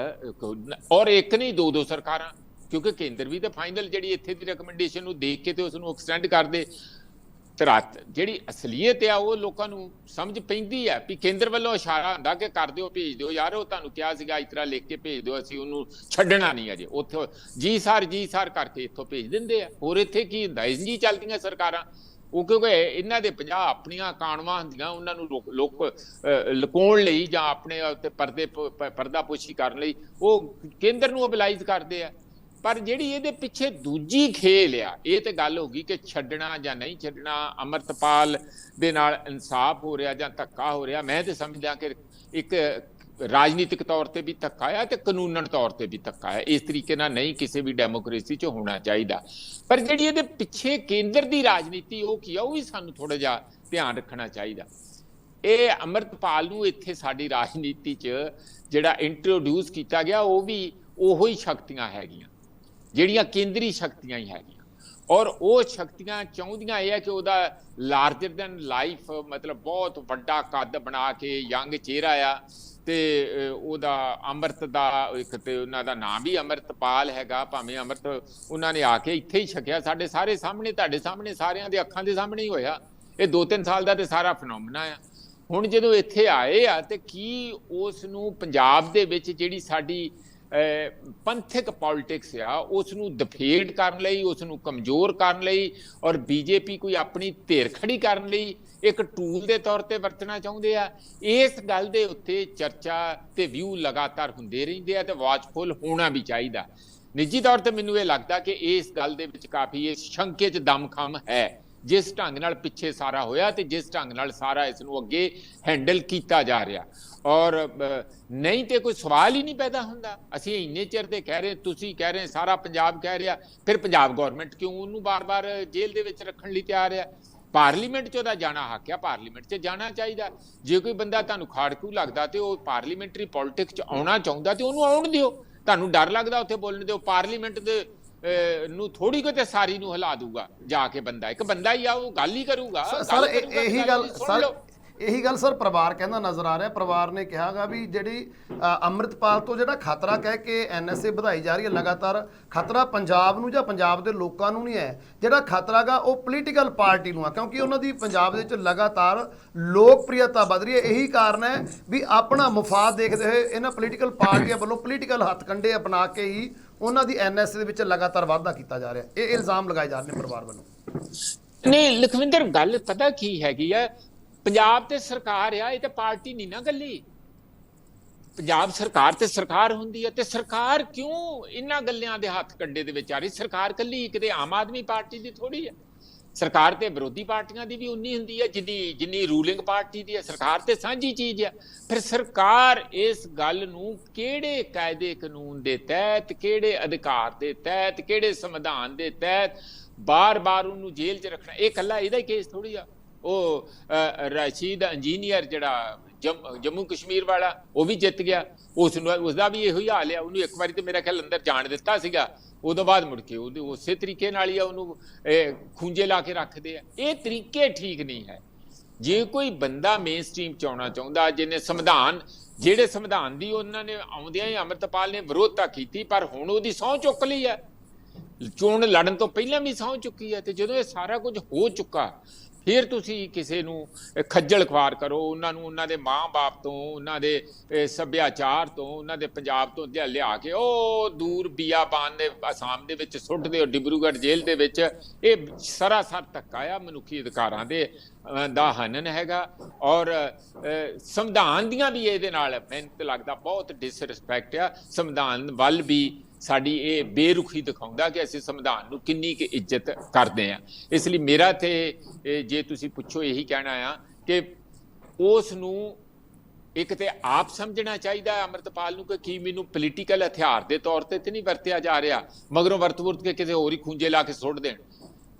ਔਰ ਇੱਕ ਨਹੀਂ ਦੋ ਦੋ ਸਰਕਾਰਾਂ। ਕਿਉਂਕਿ ਕੇਂਦਰ ਵੀ ਤੇ ਫਾਈਨਲ ਜਿਹੜੀ ਇੱਥੇ ਦੀ ਰეკਮੈਂਡੇਸ਼ਨ ਨੂੰ ਦੇਖ ਕੇ ਤੇ ਉਸ ਨੂੰ ਐਕਸਟੈਂਡ ਕਰਦੇ। ਤੇ ਰਾਤ ਜਿਹੜੀ ਅਸਲੀਅਤ ਆ, ਉਹ ਲੋਕਾਂ ਨੂੰ ਸਮਝ ਪੈਂਦੀ ਆ ਵੀ ਕੇਂਦਰ ਵੱਲੋਂ ਇਸ਼ਾਰਾ ਹੁੰਦਾ ਕਿ ਕਰ ਦਿਓ, ਭੇਜ ਦਿਓ। ਯਾਰ, ਉਹ ਤੁਹਾਨੂੰ ਕਿਹਾ ਸੀਗਾ, ਇਸ ਤਰ੍ਹਾਂ ਲਿਖ ਕੇ ਭੇਜ ਦਿਓ, ਅਸੀਂ ਉਹਨੂੰ ਛੱਡਣਾ ਨਹੀਂ ਅਜੇ। ਉੱਥੇ ਜੀ ਸਰ ਜੀ ਸਰ ਕਰਕੇ ਇੱਥੋਂ ਭੇਜ ਦਿੰਦੇ ਆ। ਹੋਰ ਇੱਥੇ ਕੀ ਹੁੰਦਾ? ਇੰਜ ਜੀ ਚੱਲਦੀਆਂ ਸਰਕਾਰਾਂ। ਉਹ ਕਿਉਂਕਿ ਇਹਨਾਂ ਦੇ 50 ਆਪਣੀਆਂ ਕਾਣਵਾਂ ਹੁੰਦੀਆਂ, ਉਹਨਾਂ ਨੂੰ ਲੋਕ- ਲੁਕਾਉਣ ਲਈ ਜਾਂ ਆਪਣੇ ਉੱਤੇ ਪਰਦੇ ਪਰਦਾ ਪੋਸ਼ੀ ਕਰਨ ਲਈ ਉਹ ਕੇਂਦਰ ਨੂੰ ਅਬਲਾਈਜ਼ ਕਰਦੇ ਆ। ਪਰ ਜਿਹੜੀ ਇਹਦੇ ਪਿੱਛੇ ਦੂਜੀ ਖੇਲ ਆ, ਇਹ ਤੇ ਗੱਲ ਹੋ ਗਈ ਕਿ ਛੱਡਣਾ ਜਾਂ ਨਹੀਂ ਛੱਡਣਾ, ਅਮਰਤਪਾਲ ਦੇ ਨਾਲ ਇਨਸਾਫ ਹੋ ਰਿਹਾ ਜਾਂ ਧੱਕਾ ਹੋ ਰਿਹਾ, ਮੈਂ ਤੇ ਸਮਝਦਾ ਕਿ ਇੱਕ ਰਾਜਨੀਤਿਕ ਤੌਰ ਤੇ ਵੀ ਧੱਕਾ ਆ ਤੇ ਕਾਨੂੰਨਨ ਤੌਰ ਤੇ ਵੀ ਧੱਕਾ ਹੈ ਇਸ ਤਰੀਕੇ ਨਾਲ ਨਹੀਂ ਕਿਸੇ ਵੀ ਡੈਮੋਕ੍ਰੇਸੀ 'ਚ ਹੋਣਾ ਚਾਹੀਦਾ। ਪਰ ਜਿਹੜੀ ਇਹਦੇ ਪਿੱਛੇ ਕੇਂਦਰ ਦੀ ਰਾਜਨੀਤੀ ਉਹ ਕੀ ਆ, ਉਹ ਵੀ ਸਾਨੂੰ ਥੋੜਾ ਜਿਹਾ ਧਿਆਨ ਰੱਖਣਾ ਚਾਹੀਦਾ। ਇਹ ਅਮਰਤਪਾਲ ਨੂੰ ਇੱਥੇ ਸਾਡੀ ਰਾਜਨੀਤੀ 'ਚ ਜਿਹੜਾ ਇੰਟਰੋਡਿਊਸ ਕੀਤਾ ਗਿਆ, ਉਹ ਵੀ ਉਹੋ ਹੀ ਸ਼ਕਤੀਆਂ ਹੈਗੀਆਂ। ਜਿਹੜੀਆਂ ਕੇਂਦਰੀ ਸ਼ਕਤੀਆਂ ਹੀ ਹੈਗੀਆਂ। ਔਰ ਉਹ ਸ਼ਕਤੀਆਂ ਚਾਹੁੰਦੀਆਂ ਇਹ ਹੈ ਕਿ ਉਹਦਾ ਲਾਰਜਰ ਦੈਨ ਲਾਈਫ ਮਤਲਬ ਬਹੁਤ ਵੱਡਾ ਕੱਦ ਬਣਾ ਕੇ ਯੰਗ ਚਿਹਰਾ ਆ ਤੇ ਉਹਦਾ ਅੰਮ੍ਰਿਤ ਦਾ ਇੱਕ ਤੇ ਉਹਨਾਂ ਦਾ ਨਾਮ ਵੀ ਅੰਮ੍ਰਿਤਪਾਲ ਹੈਗਾ, ਭਾਵੇਂ ਅੰਮ੍ਰਿਤ ਉਹਨਾਂ ਨੇ ਆ ਕੇ ਇੱਥੇ ਹੀ ਛਕਿਆ, ਸਾਡੇ ਸਾਰੇ ਸਾਹਮਣੇ, ਤੁਹਾਡੇ ਸਾਹਮਣੇ ਸਾਰਿਆਂ ਦੇ ਅੱਖਾਂ ਦੇ ਸਾਹਮਣੇ ਹੀ ਹੋਇਆ। ਇਹ 2-3 ਸਾਲ ਦਾ ਤੇ ਸਾਰਾ ਫਨੋਮਨਾ ਆ। ਹੁਣ ਜਦੋਂ ਇੱਥੇ ਆਏ ਆ ਤੇ ਕੀ ਉਸ ਨੂੰ ਪੰਜਾਬ ਦੇ ਵਿੱਚ ਜਿਹੜੀ ਸਾਡੀ ਪੰਥਕ ਪੋਲਿਟਿਕਸ ਆ ਉਸ ਨੂੰ ਦਫੇੜ ਕਰਨ ਲਈ ਉਸ ਨੂੰ ਕਮਜ਼ੋਰ ਕਰਨ ਲਈ ਔਰ ਬੀਜੇਪੀ ਕੋਈ ਆਪਣੀ ਧਿਰ ਖੜੀ ਕਰਨ ਲਈ ਇੱਕ ਟੂਲ ਦੇ ਤੌਰ ਤੇ ਵਰਤਣਾ ਚਾਹੁੰਦੇ ਆ। ਇਸ ਗੱਲ ਦੇ ਉੱਤੇ ਚਰਚਾ ਤੇ ਵਿਊ ਲਗਾਤਾਰ ਹੁੰਦੇ ਰਹਿੰਦੇ ਆ ਤੇ ਵਾਚਫੁਲ ਹੋਣਾ ਵੀ ਚਾਹੀਦਾ। ਨਿੱਜੀ ਤੌਰ ਤੇ ਮੈਨੂੰ ਇਹ ਲੱਗਦਾ ਕਿ ਇਸ ਗੱਲ ਦੇ ਵਿੱਚ ਕਾਫੀ ਇਸ ਸ਼ੰਕੇ 'ਚ ਦਮਖਮ ਹੈ। ਜਿਸ ਢੰਗ ਨਾਲ ਪਿੱਛੇ ਸਾਰਾ ਹੋਇਆ ਤੇ ਜਿਸ ਢੰਗ ਨਾਲ ਸਾਰਾ ਇਸ ਨੂੰ ਅੱਗੇ ਹੈਂਡਲ ਕੀਤਾ ਜਾ ਰਿਹਾ। ਔਰ ਨਹੀਂ ਤੇ ਕੋਈ ਸਵਾਲ ਹੀ ਨਹੀਂ ਪੈਦਾ ਹੁੰਦਾ। ਅਸੀਂ ਇੰਨੇ ਚਿਰ ਤੇ ਕਹਿ ਰਹੇ, ਤੁਸੀਂ ਕਹਿ ਰਹੇ, ਸਾਰਾ ਪੰਜਾਬ ਕਹਿ ਰਿਹਾ, ਫਿਰ ਪੰਜਾਬ ਗਵਰਨਮੈਂਟ ਕਿਉਂ ਉਹਨੂੰ ਬਾਰ-ਬਾਰ ਜੇਲ੍ਹ ਦੇ ਵਿੱਚ ਰੱਖਣ ਲਈ ਤਿਆਰ ਹੈ? ਪਾਰਲੀਮੈਂਟ 'ਚ ਉਹਦਾ ਜਾਣਾ ਹੱਕ ਆ ਪਾਰਲੀਮੈਂਟ 'ਚ ਜਾਣਾ ਚਾਹੀਦਾ। ਜੇ ਕੋਈ ਬੰਦਾ ਤੁਹਾਨੂੰ ਖਾੜਕੂ ਲੱਗਦਾ ਤੇ ਉਹ ਪਾਰਲੀਮੈਂਟਰੀ ਪੋਲਿਟਿਕਸ 'ਚ ਆਉਣਾ ਚਾਹੁੰਦਾ ਤੇ ਉਹਨੂੰ ਆਉਣ ਦਿਓ। ਤੁਹਾਨੂੰ ਡਰ ਲੱਗਦਾ ਉੱਥੇ ਬੋਲਣ ਦਿਓ ਪਾਰਲੀਮੈਂਟ ਦੇ ਨੂੰ ਥੋੜੀ ਤੇ ਸਾਰੀ ਨੂੰ ਹਿਲਾ ਦੂਗਾ ਜਾ ਕੇ ਬੰਦਾ। ਇੱਕ ਬੰਦਾ ਹੀ ਆ ਉਹ ਗੱਲ ਹੀ ਕਰੂਗਾ। ਸਰ- ਇਹ- ਗੱਲ ਸਰ। ਇਹੀ ਗੱਲ ਸਰ ਪਰਿਵਾਰ ਕਹਿੰਦਾ ਨਜ਼ਰ ਆ ਰਿਹਾ। ਪਰਿਵਾਰ ਨੇ ਕਿਹਾਗਾ ਵੀ ਜਿਹੜੀ ਅੰਮ੍ਰਿਤਪਾਲ ਤੋਂ ਜਿਹੜਾ ਖਤਰਾ ਕਹਿ ਕੇ ਐਨਐਸਏ ਵਧਾਈ ਜਾ ਰਹੀ ਹੈ ਲਗਾਤਾਰ ਖਤਰਾ ਪੰਜਾਬ ਨੂੰ ਜਾਂ ਪੰਜਾਬ ਦੇ ਲੋਕਾਂ ਨੂੰ ਨਹੀਂ ਹੈ। ਜਿਹੜਾ ਖਤਰਾਗਾ ਉਹ ਪੋਲੀਟੀਕਲ ਪਾਰਟੀ ਨੂੰ ਆ ਕਿਉਂਕਿ ਉਹਨਾਂ ਦੀ ਪੰਜਾਬ ਦੇ ਵਿੱਚ ਲਗਾਤਾਰ ਲੋਕਪ੍ਰਿਯਤਾ ਵਧ ਰਹੀ ਹੈ। ਇਹੀ ਕਾਰਨ ਹੈ ਵੀ ਆਪਣਾ ਮਫਾਦ ਦੇਖਦੇ ਹੋਏ ਇਹਨਾਂ ਪੋਲੀਟੀਕਲ ਪਾਰਟੀਆਂ ਵੱਲੋਂ ਪੋਲੀਟੀਕਲ ਹੱਥਕੰਡੇ ਅਪਣਾ ਕੇ ਹੀ ਉਹਨਾਂ ਦੀ ਐਨਐਸਏ ਦੇ ਵਿੱਚ ਲਗਾਤਾਰ ਵਾਧਾ ਕੀਤਾ ਜਾ ਰਿਹਾ। ਇਹ ਇਲਜ਼ਾਮ ਲਗਾਏ ਜਾ ਰਹੇ ਨੇ ਪਰਿਵਾਰ ਵੱਲੋਂ। ਨਹੀਂ, ਲਖਵਿੰਦਰ, ਗੱਲ ਪਤਾ ਕੀ ਹੈਗੀ ਹੈ ਪੰਜਾਬ ਤੇ ਸਰਕਾਰ ਆ, ਇਹ ਤੇ ਪਾਰਟੀ ਨਹੀਂ ਨਾ ਗੱਲੀ ਪੰਜਾਬ ਸਰਕਾਰ ਤੇ ਸਰਕਾਰ ਹੁੰਦੀ ਹੈ ਤੇ ਸਰਕਾਰ ਕਿਉਂ ਇਹਨਾਂ ਗੱਲਿਆਂ ਦੇ ਹੱਥ ਕੰਡੇ ਦੇ ਵਿੱਚ ਆ ਰਹੀ? ਸਰਕਾਰ ਕੱਲੀ ਕਿਤੇ ਆਮ ਆਦਮੀ ਪਾਰਟੀ ਦੀ ਥੋੜੀ ਹੈ ਸਰਕਾਰ ਤੇ ਵਿਰੋਧੀ ਪਾਰਟੀਆਂ ਦੀ ਵੀ ਉਨੀ ਹੁੰਦੀ ਹੈ, ਜਿੰਨੀ ਜਿੰਨੀ ਰੂਲਿੰਗ ਪਾਰਟੀ ਦੀ ਹੈ, ਸਰਕਾਰ ਤੇ ਸਾਂਝੀ ਚੀਜ਼ ਹੈ। ਫਿਰ ਸਰਕਾਰ ਇਸ ਗੱਲ ਨੂੰ ਕਿਹੜੇ ਕਾਇਦੇ ਕਾਨੂੰਨ ਦੇ ਤਹਿਤ, ਕਿਹੜੇ ਅਧਿਕਾਰ ਦੇ ਤਹਿਤ, ਕਿਹੜੇ ਸੰਵਿਧਾਨ ਦੇ ਤਹਿਤ ਬਾਰ-ਬਾਰ ਉਹਨੂੰ ਜੇਲ੍ਹ 'ਚ ਰੱਖਣਾ, ਇਹ ਕੱਲਾ ਇਹਦਾ ਹੀ ਕੇਸ ਥੋੜੀ ਆ। ਉਹ ਰਸ਼ੀਦ ਇੰਜੀਨੀਅਰ ਜਿਹੜਾ ਜੰਮ- ਜੰਮੂ ਕਸ਼ਮੀਰ ਵਾਲਾ, ਉਹ ਵੀ ਜਿੱਤ ਗਿਆ। ਉਸ ਨੂੰ ਉਸ ਦਾ ਵੀ ਇਹੋ ਹੀ ਹਾਲ ਆ। ਉਹਨੂੰ ਇੱਕ ਵਾਰੀ ਤੇ ਮੇਰਾ ਖਿਆਲ ਅੰਦਰ ਜਾਣ ਦਿੱਤਾ ਸੀਗਾ। ਉਦੋਂ ਬਾਅਦ ਮੁੜ ਕੇ ਉਹਦੇ ਉਸੇ ਤਰੀਕੇ ਨਾਲ ਹੀ ਆ ਉਹਨੂੰ ਇਹ, ਲਾ ਕੇ ਰੱਖਦੇ ਆ। ਇਹ ਤਰੀਕੇ ਠੀਕ ਨਹੀਂ ਹੈ। ਜੇ ਕੋਈ ਬੰਦਾ ਮੇਨ ਸਟ੍ਰੀਮ ਚ ਆਉਣਾ ਚਾਹੁੰਦਾ ਜਿਹਨੇ ਸੰਵਿਧਾਨ ਜਿਹੜੇ ਸੰਵਿਧਾਨ ਦੀ ਉਹਨਾਂ ਨੇ ਆਉਂਦਿਆਂ ਹੀ ਅੰਮ੍ਰਿਤਪਾਲ ਨੇ ਵਿਰੋਧਤਾ ਕੀਤੀ ਪਰ ਹੁਣ ਉਹਦੀ ਸਹੁੰ ਚੁੱਕ ਲਈ ਹੈ। ਚੋਣ ਲੜਨ ਤੋਂ ਪਹਿਲਾਂ ਵੀ ਸਹੁੰ ਚੁੱਕੀ ਹੈ ਤੇ ਜਦੋਂ ਇਹ ਸਾਰਾ ਕੁਝ ਹੋ ਚੁੱਕਾ ਫਿਰ ਤੁਸੀਂ ਕਿਸੇ ਨੂੰ ਖੱਜਲ ਖਵਾਰ ਕਰੋ, ਉਹਨਾਂ ਨੂੰ ਉਹਨਾਂ ਦੇ ਮਾਂ-ਬਾਪ ਤੋਂ, ਉਹਨਾਂ ਦੇ ਸੱਭਿਆਚਾਰ ਤੋਂ, ਉਹਨਾਂ ਦੇ ਪੰਜਾਬ ਤੋਂ ਲਿਆ- ਕੇ, ਉਹ ਦੂਰ ਬੀਆਬਾਨ ਦੇ ਅਸਾਮ ਦੇ ਵਿੱਚ ਸੁੱਟਦੇ ਹੋ, ਡਿਬਰੂਗੜ੍ਹ ਜੇਲ੍ਹ ਦੇ ਵਿੱਚ। ਇਹ ਸਰਾਸਰ ਧੱਕਾ ਆ ਮਨੁੱਖੀ ਅਧਿਕਾਰਾਂ ਦੇ ਦਾ ਹਨਨ ਹੈਗਾ। ਔਰ ਸੰਵਿਧਾਨ ਦੀਆਂ ਵੀ ਇਹਦੇ ਨਾਲ ਮੈਨੂੰ ਤਾਂ ਲੱਗਦਾ ਬਹੁਤ ਡਿਸਰਿਸਪੈਕਟ ਆ। ਸੰਵਿਧਾਨ ਵੱਲ ਵੀ ਸਾਡੀ ਇਹ ਬੇਰੁਖੀ ਦਿਖਾਉਂਦਾ ਕਿ ਅਸੀਂ ਸੰਵਿਧਾਨ ਨੂੰ ਕਿੰਨੀ ਕੁ ਇੱਜ਼ਤ ਕਰਦੇ ਆ ਇਸ ਲਈ ਮੇਰਾ ਤੇ ਜੇ ਤੁਸੀਂ ਪੁੱਛੋ, ਇਹੀ ਕਹਿਣਾ ਆ ਕਿ ਉਸ ਨੂੰ ਇੱਕ ਤੇ ਆਪ ਸਮਝਣਾ ਚਾਹੀਦਾ ਹੈ ਅਮਰਤਪਾਲ ਨੂੰ ਕਿ ਕੀ ਮੈਨੂੰ ਪੋਲੀਟੀਕਲ ਹਥਿਆਰ ਦੇ ਤੌਰ ਤੇ ਤੇ ਨਹੀਂ ਵਰਤਿਆ ਜਾ ਰਿਹਾ, ਮਗਰੋਂ ਵਰਤ ਵਰਤ ਕੇ ਕਿਸੇ ਹੋਰ ਹੀ ਖੂੰਜੇ ਲਾ ਕੇ ਸੁੱਟ ਦੇਣ।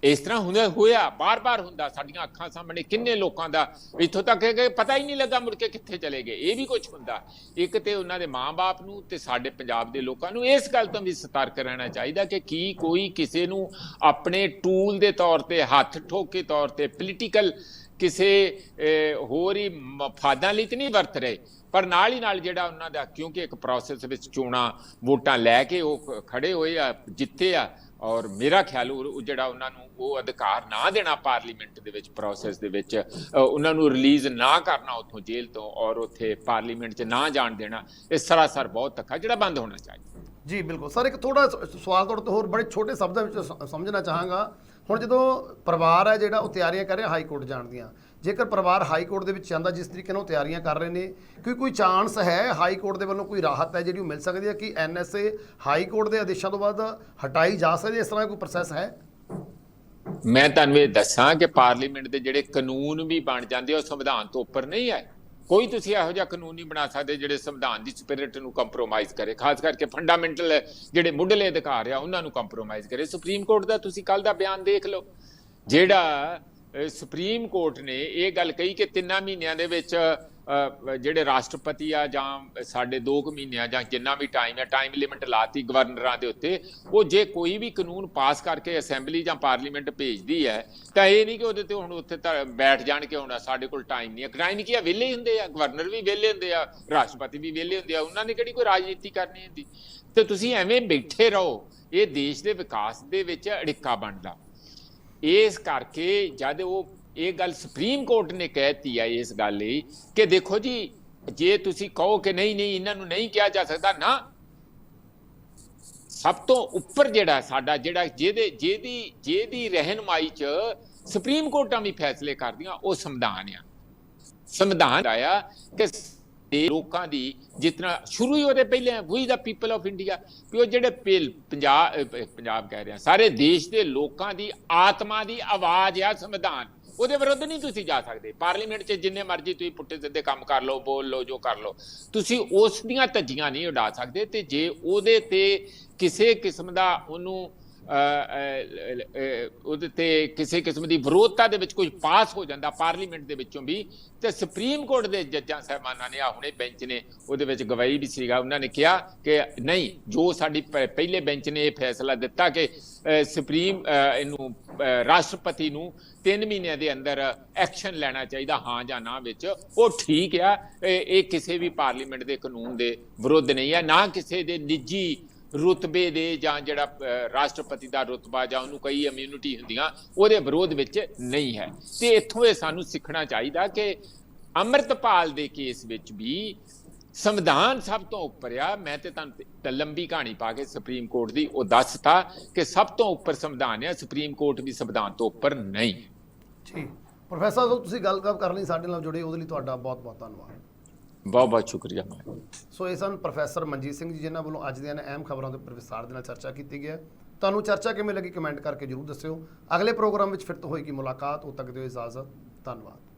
ਇਸ ਤਰ੍ਹਾਂ ਹੁੰਦਾ ਹੋਇਆ ਬਾਰ-ਬਾਰ ਹੁੰਦਾ ਸਾਡੀਆਂ ਅੱਖਾਂ ਸਾਹਮਣੇ, ਕਿੰਨੇ ਲੋਕਾਂ ਦਾ, ਇੱਥੋਂ ਤੱਕ ਕਿ ਪਤਾ ਹੀ ਨਹੀਂ ਲੱਗਾ ਮੁੜ ਕੇ ਕਿੱਥੇ ਚਲੇ ਗਏ, ਇਹ ਵੀ ਕੁਝ ਹੁੰਦਾ। ਇੱਕ ਤੇ ਉਹਨਾਂ ਦੇ ਮਾਂ-ਬਾਪ ਨੂੰ ਤੇ ਸਾਡੇ ਪੰਜਾਬ ਦੇ ਲੋਕਾਂ ਨੂੰ ਇਸ ਗੱਲ ਤੋਂ ਵੀ ਸਤਰਕ ਰਹਿਣਾ ਚਾਹੀਦਾ ਕਿ ਕੀ ਕੋਈ ਕਿਸੇ ਨੂੰ ਆਪਣੇ ਟੂਲ ਦੇ ਤੌਰ ਤੇ, ਹੱਥ ਠੋਕੇ ਤੌਰ ਤੇ ਪੋਲੀਟੀਕਲ ਕਿਸੇ ਹੋਰ ਹੀ ਮਫਾਦਾਂ ਲਈ ਤੇ ਨਹੀਂ ਵਰਤ ਰਹੇ। ਪਰ ਨਾਲ ਹੀ ਨਾਲ ਜਿਹੜਾ ਉਹਨਾਂ ਦਾ, ਕਿਉਂਕਿ ਇੱਕ ਪ੍ਰੋਸੈਸ ਵਿੱਚ ਚੋਣਾਂ, ਵੋਟਾਂ ਲੈ ਕੇ ਉਹ ਖੜੇ ਹੋਏ ਆ, ਜਿੱਤੇ ਆ, ਔਰ ਮੇਰਾ ਖਿਆਲ ਉਹ ਜਿਹੜਾ ਉਹਨਾਂ ਨੂੰ ਉਹ ਅਧਿਕਾਰ ਨਾ ਦੇਣਾ ਪਾਰਲੀਮੈਂਟ ਦੇ ਵਿੱਚ ਪ੍ਰੋਸੈਸ ਦੇ ਵਿੱਚ ਉਹਨਾਂ ਨੂੰ ਰਿਲੀਜ਼ ਨਾ ਕਰਨਾ ਉੱਥੋਂ ਜੇਲ੍ਹ ਤੋਂ ਔਰ ਉੱਥੇ ਪਾਰਲੀਮੈਂਟ 'ਚ ਨਾ ਜਾਣ ਦੇਣਾ ਇਹ ਸਰਾਸਰ ਬਹੁਤ ਧੱਕਾ, ਜਿਹੜਾ ਬੰਦ ਹੋਣਾ ਚਾਹੀਦਾ। ਜੀ, ਬਿਲਕੁਲ। ਸਰ, ਇੱਕ ਥੋੜਾ ਸਵਾਲ ਤੁਹਾਡੇ ਤੋਂ ਹੋਰ ਬੜੇ ਛੋਟੇ ਸ਼ਬਦਾਂ ਵਿੱਚ ਸਮਝਣਾ ਚਾਹਾਂਗਾ। ਹੁਣ ਜਦੋਂ ਪਰਿਵਾਰ ਹੈ ਜਿਹੜਾ, ਉਹ ਤਿਆਰੀਆਂ ਕਰ ਰਿਹਾ ਹਾਈ ਕੋਰਟ ਜਾਣ ਦੀਆਂ। ਜੇਕਰ ਪਰਿਵਾਰ ਹਾਈ ਕੋਰਟ ਦੇ ਵਿੱਚ ਜਾਂਦਾ, ਜਿਸ ਤਰੀਕੇ ਨਾਲ ਉਹ ਤਿਆਰੀਆਂ ਕਰ ਰਹੇ ਨੇ ਕਿ ਕੋਈ ਚਾਂਸ ਹੈ ਹਾਈ ਕੋਰਟ ਦੇ ਵੱਲੋਂ ਕੋਈ ਰਾਹਤ ਹੈ ਜਿਹੜੀ ਉਹ ਮਿਲ ਸਕਦੀ ਹੈ ਕਿ ਐਨਐਸਏ ਹਾਈ ਕੋਰਟ ਦੇ ਆਦੇਸ਼ਾਂ ਤੋਂ ਬਾਅਦ ਹਟਾਈ ਜਾ ਸਕਦੀ ਹੈ, ਇਸ ਤਰ੍ਹਾਂ ਦਾ ਕੋਈ ਪ੍ਰੋਸੈਸ ਹੈ? ਮੈਂ ਤੁਹਾਨੂੰ ਇਹ ਦੱਸਾਂ ਕਿ ਪਾਰਲੀਮੈਂਟ ਦੇ ਜਿਹੜੇ ਕਾਨੂੰਨ ਵੀ ਬਣ ਜਾਂਦੇ ਆ, ਉਹ ਸੰਵਿਧਾਨ ਤੋਂ ਉੱਪਰ ਨਹੀਂ ਆਏ। ਕੋਈ ਤੁਸੀਂ ਇਹੋ ਜਿਹਾ ਕਾਨੂੰਨ ਨਹੀਂ ਬਣਾ ਸਕਦੇ ਜਿਹੜੇ ਸੰਵਿਧਾਨ ਦੀ ਸਪਿਰਿਟ ਨੂੰ ਕੰਪਰੋਮਾਈਜ਼ ਕਰੇ ਖਾਸ ਕਰਕੇ ਫੰਡਾਮੈਂਟਲ ਜਿਹੜੇ ਮੁੱਢਲੇ ਅਧਿਕਾਰ ਆ ਉਹਨਾਂ ਨੂੰ ਕੰਪਰੋਮਾਈਜ਼ ਕਰੇ। ਸੁਪਰੀਮ ਕੋਰਟ ਦਾ ਤੁਸੀਂ ਕੱਲ ਦਾ ਬਿਆਨ ਦੇਖ ਲਓ। ਜਿਹੜਾ ਸੁਪਰੀਮ ਕੋਰਟ ਨੇ ਇਹ ਗੱਲ ਕਹੀ ਕਿ ਤਿੰਨਾਂ ਮਹੀਨਿਆਂ ਦੇ ਵਿੱਚ ਜਿਹੜੇ ਰਾਸ਼ਟਰਪਤੀ ਆ ਜਾਂ ਸਾਡੇ 2 ਮਹੀਨਿਆਂ ਜਾਂ ਜਿੰਨਾ ਵੀ ਟਾਈਮ ਹੈ ਟਾਈਮ ਲਿਮਿਟ ਲਾਤੀ ਗਵਰਨਰਾਂ ਦੇ ਉੱਤੇ, ਉਹ ਜੇ ਕੋਈ ਵੀ ਕਾਨੂੰਨ ਪਾਸ ਕਰਕੇ ਅਸੈਂਬਲੀ ਜਾਂ ਪਾਰਲੀਮੈਂਟ ਭੇਜਦੀ ਹੈ, ਤਾਂ ਇਹ ਨਹੀਂ ਕਿ ਉਹਦੇ ਤੇ ਹੁਣ ਉੱਥੇ ਤਾਂ ਬੈਠ ਜਾਣ ਕੇ ਹੁਣ ਸਾਡੇ ਕੋਲ ਟਾਈਮ ਨਹੀਂ ਹੈ। ਟਾਈਮ ਕੀ ਆ? ਵਿਹਲੇ ਹੁੰਦੇ ਆ। ਗਵਰਨਰ ਵੀ ਵਿਹਲੇ ਹੁੰਦੇ ਆ, ਰਾਸ਼ਟਰਪਤੀ ਵੀ ਵਿਹਲੇ ਹੁੰਦੇ ਆ। ਉਹਨਾਂ ਨੇ ਕਿਹੜੀ ਕੋਈ ਰਾਜਨੀਤੀ ਕਰਨੀ ਹੁੰਦੀ? ਤੇ ਤੁਸੀਂ ਐਵੇਂ ਬੈਠੇ ਰਹੋ। ਇਹ ਦੇਸ਼ ਦੇ ਵਿਕਾਸ ਦੇ ਵਿੱਚ ਅੜਿੱਕਾ ਬਣਦਾ। ਇਸ ਕਰਕੇ ਜਦ ਉਹ ਇਹ ਗੱਲ ਸੁਪਰੀਮ ਕੋਰਟ ਨੇ ਕਹਿਤੀ ਆ ਇਸ ਗੱਲ ਲਈ ਕਿ ਦੇਖੋ ਜੀ, ਜੇ ਤੁਸੀਂ ਕਹੋ ਕਿ ਨਹੀਂ ਨਹੀਂ, ਇਹਨਾਂ ਨੂੰ ਨਹੀਂ ਕਿਹਾ ਜਾ ਸਕਦਾ, ਨਾ। ਸਭ ਤੋਂ ਉੱਪਰ ਜਿਹੜਾ ਸਾਡਾ, ਜਿਹੜਾ ਜਿਹਦੇ, ਜਿਹਦੀ ਜਿਹਦੀ ਰਹਿਨਮਾਈ ਚ ਸੁਪਰੀਮ ਕੋਰਟਾਂ ਵੀ ਫੈਸਲੇ ਕਰਦੀਆਂ, ਉਹ ਸੰਵਿਧਾਨ ਆ। ਸੰਵਿਧਾਨ ਆਇਆ ਕਿ ਦੇ ਲੋਕਾਂ ਦੀ ਜਿਤਨਾ, ਸ਼ੁਰੂ ਹੀ ਉਹਦੇ ਪਹਿਲੇ ਵੀ ਦਾ ਪੀਪਲ ਆਫ ਇੰਡੀਆ ਕਿ ਉਹ ਜਿਹੜੇ ਪਹਿਲ- ਪੰਜਾਬ ਪੰਜਾਬ ਕਹਿ ਰਿਹਾ, ਸਾਰੇ ਦੇਸ਼ ਦੇ ਲੋਕਾਂ ਦੀ, ਆਤਮਾ ਦੀ ਆਵਾਜ਼ ਆ ਸੰਵਿਧਾਨ। ਉਹਦੇ ਵਿਰੁੱਧ ਨਹੀਂ ਤੁਸੀਂ ਜਾ ਸਕਦੇ। ਪਾਰਲੀਮੈਂਟ 'ਚ ਜਿੰਨੇ ਮਰਜ਼ੀ ਤੁਸੀਂ ਪੁੱਠੇ ਸਿੱਧੇ ਕੰਮ ਕਰ ਲਓ, ਬੋਲ ਲਓ, ਜੋ ਕਰ ਲਓ। ਤੁਸੀਂ ਉਸ ਦੀਆਂ ਧੱਜੀਆਂ ਨਹੀਂ ਉਡਾ ਸਕਦੇ ਤੇ ਜੇ ਉਹਦੇ ਤੇ ਕਿਸੇ ਕਿਸਮ ਦਾ ਉਹਨੂੰ ਉਹਦੇ ਤੇ ਕਿਸੇ ਕਿਸਮ ਦੀ ਵਿਰੋਧਤਾ ਦੇ ਵਿੱਚ ਕੁਝ ਪਾਸ ਹੋ ਜਾਂਦਾ ਪਾਰਲੀਮੈਂਟ ਦੇ ਵਿੱਚੋਂ ਵੀ, ਤੇ ਸੁਪਰੀਮ ਕੋਰਟ ਦੇ ਜੱਜਾਂ ਸਾਹਿਬਾਨਾਂ ਨੇ ਆ ਹੁਣੇ ਬੈਂਚ ਨੇ ਉਹਦੇ ਵਿੱਚ ਗਵਾਹੀ ਵੀ ਸੀਗਾ। ਉਹਨਾਂ ਨੇ ਕਿਹਾ ਕਿ ਨਹੀਂ, ਜੋ ਸਾਡੀ ਪ- ਪਹਿਲੇ ਬੈਂਚ ਨੇ ਇਹ ਫੈਸਲਾ ਦਿੱਤਾ ਕਿ ਸੁਪਰੀਮ ਇਹਨੂੰ ਰਾਸ਼ਟਰਪਤੀ ਨੂੰ 3 ਮਹੀਨਿਆਂ ਦੇ ਅੰਦਰ ਐਕਸ਼ਨ ਲੈਣਾ ਚਾਹੀਦਾ, ਹਾਂ ਜਾਂ ਨਾ ਵਿੱਚ, ਉਹ ਠੀਕ ਆ। ਇਹ ਇਹ ਕਿਸੇ ਵੀ ਪਾਰਲੀਮੈਂਟ ਦੇ ਕਾਨੂੰਨ ਦੇ ਵਿਰੁੱਧ ਨਹੀਂ ਹੈ ਨਾ ਕਿਸੇ ਦੇ ਨਿੱਜੀ ਰੁਤਬੇ ਦੇ ਜਾਂ ਜਿਹੜਾ ਰਾਸ਼ਟਰਪਤੀ ਦਾ ਰੁਤਬਾ ਜਾਂ ਉਹਨੂੰ ਕਈ ਇਮਿਊਨਿਟੀ ਹੁੰਦੀਆਂ, ਉਹਦੇ ਵਿਰੋਧ ਵਿੱਚ ਨਹੀਂ ਹੈ। ਤੇ ਇੱਥੋਂ ਇਹ ਸਾਨੂੰ ਸਿੱਖਣਾ ਚਾਹੀਦਾ ਕਿ ਅੰਮ੍ਰਿਤਪਾਲ ਦੇ ਕੇਸ ਵਿੱਚ ਵੀ ਸੰਵਿਧਾਨ ਸਭ ਤੋਂ ਉੱਪਰ ਆ। ਮੈਂ ਤੇ ਤੁਹਾਨੂੰ ਲੰਬੀ ਕਹਾਣੀ ਪਾ ਕੇ ਸੁਪਰੀਮ ਕੋਰਟ ਦੀ ਉਹ ਦੱਸਤਾ ਕਿ ਸਭ ਤੋਂ ਉੱਪਰ ਸੰਵਿਧਾਨ ਆ, ਸੁਪਰੀਮ ਕੋਰਟ ਵੀ ਸੰਵਿਧਾਨ ਤੋਂ ਉੱਪਰ ਨਹੀਂ। ਠੀਕ। ਪ੍ਰੋਫੈਸਰ ਸਾਹਿਬ, ਤੁਸੀਂ ਗੱਲ ਕਰਨ ਲਈ, ਸਾਡੇ ਨਾਲ ਜੁੜੇ, ਉਹਦੇ ਲਈ ਤੁਹਾਡਾ ਬਹੁਤ ਬਹੁਤ ਧੰਨਵਾਦ। ਬਹੁਤ ਬਹੁਤ ਸ਼ੁਕਰੀਆ ਮੈਂ ਸੋ ਇਹ ਸਨ ਪ੍ਰੋਫੈਸਰ ਮਨਜੀਤ ਸਿੰਘ ਜੀ, ਜਿਨ੍ਹਾਂ ਵੱਲੋਂ ਅੱਜ ਦੀਆਂ ਅਹਿਮ ਖਬਰਾਂ ਦੇ ਉੱਪਰ ਵਿਸਥਾਰ ਦੇ ਨਾਲ ਚਰਚਾ ਕੀਤੀ ਗਈ ਹੈ। ਤੁਹਾਨੂੰ ਚਰਚਾ ਕਿਵੇਂ ਲੱਗੀ ਕਮੈਂਟ ਕਰਕੇ ਜਰੂਰ ਦੱਸਿਓ। ਅਗਲੇ ਪ੍ਰੋਗਰਾਮ ਵਿੱਚ ਫਿਰ ਤੋਂ ਹੋਏਗੀ ਮੁਲਾਕਾਤ। ਉਦੋਂ ਤੱਕ ਦਿਓ ਇਜਾਜ਼ਤ। ਧੰਨਵਾਦ।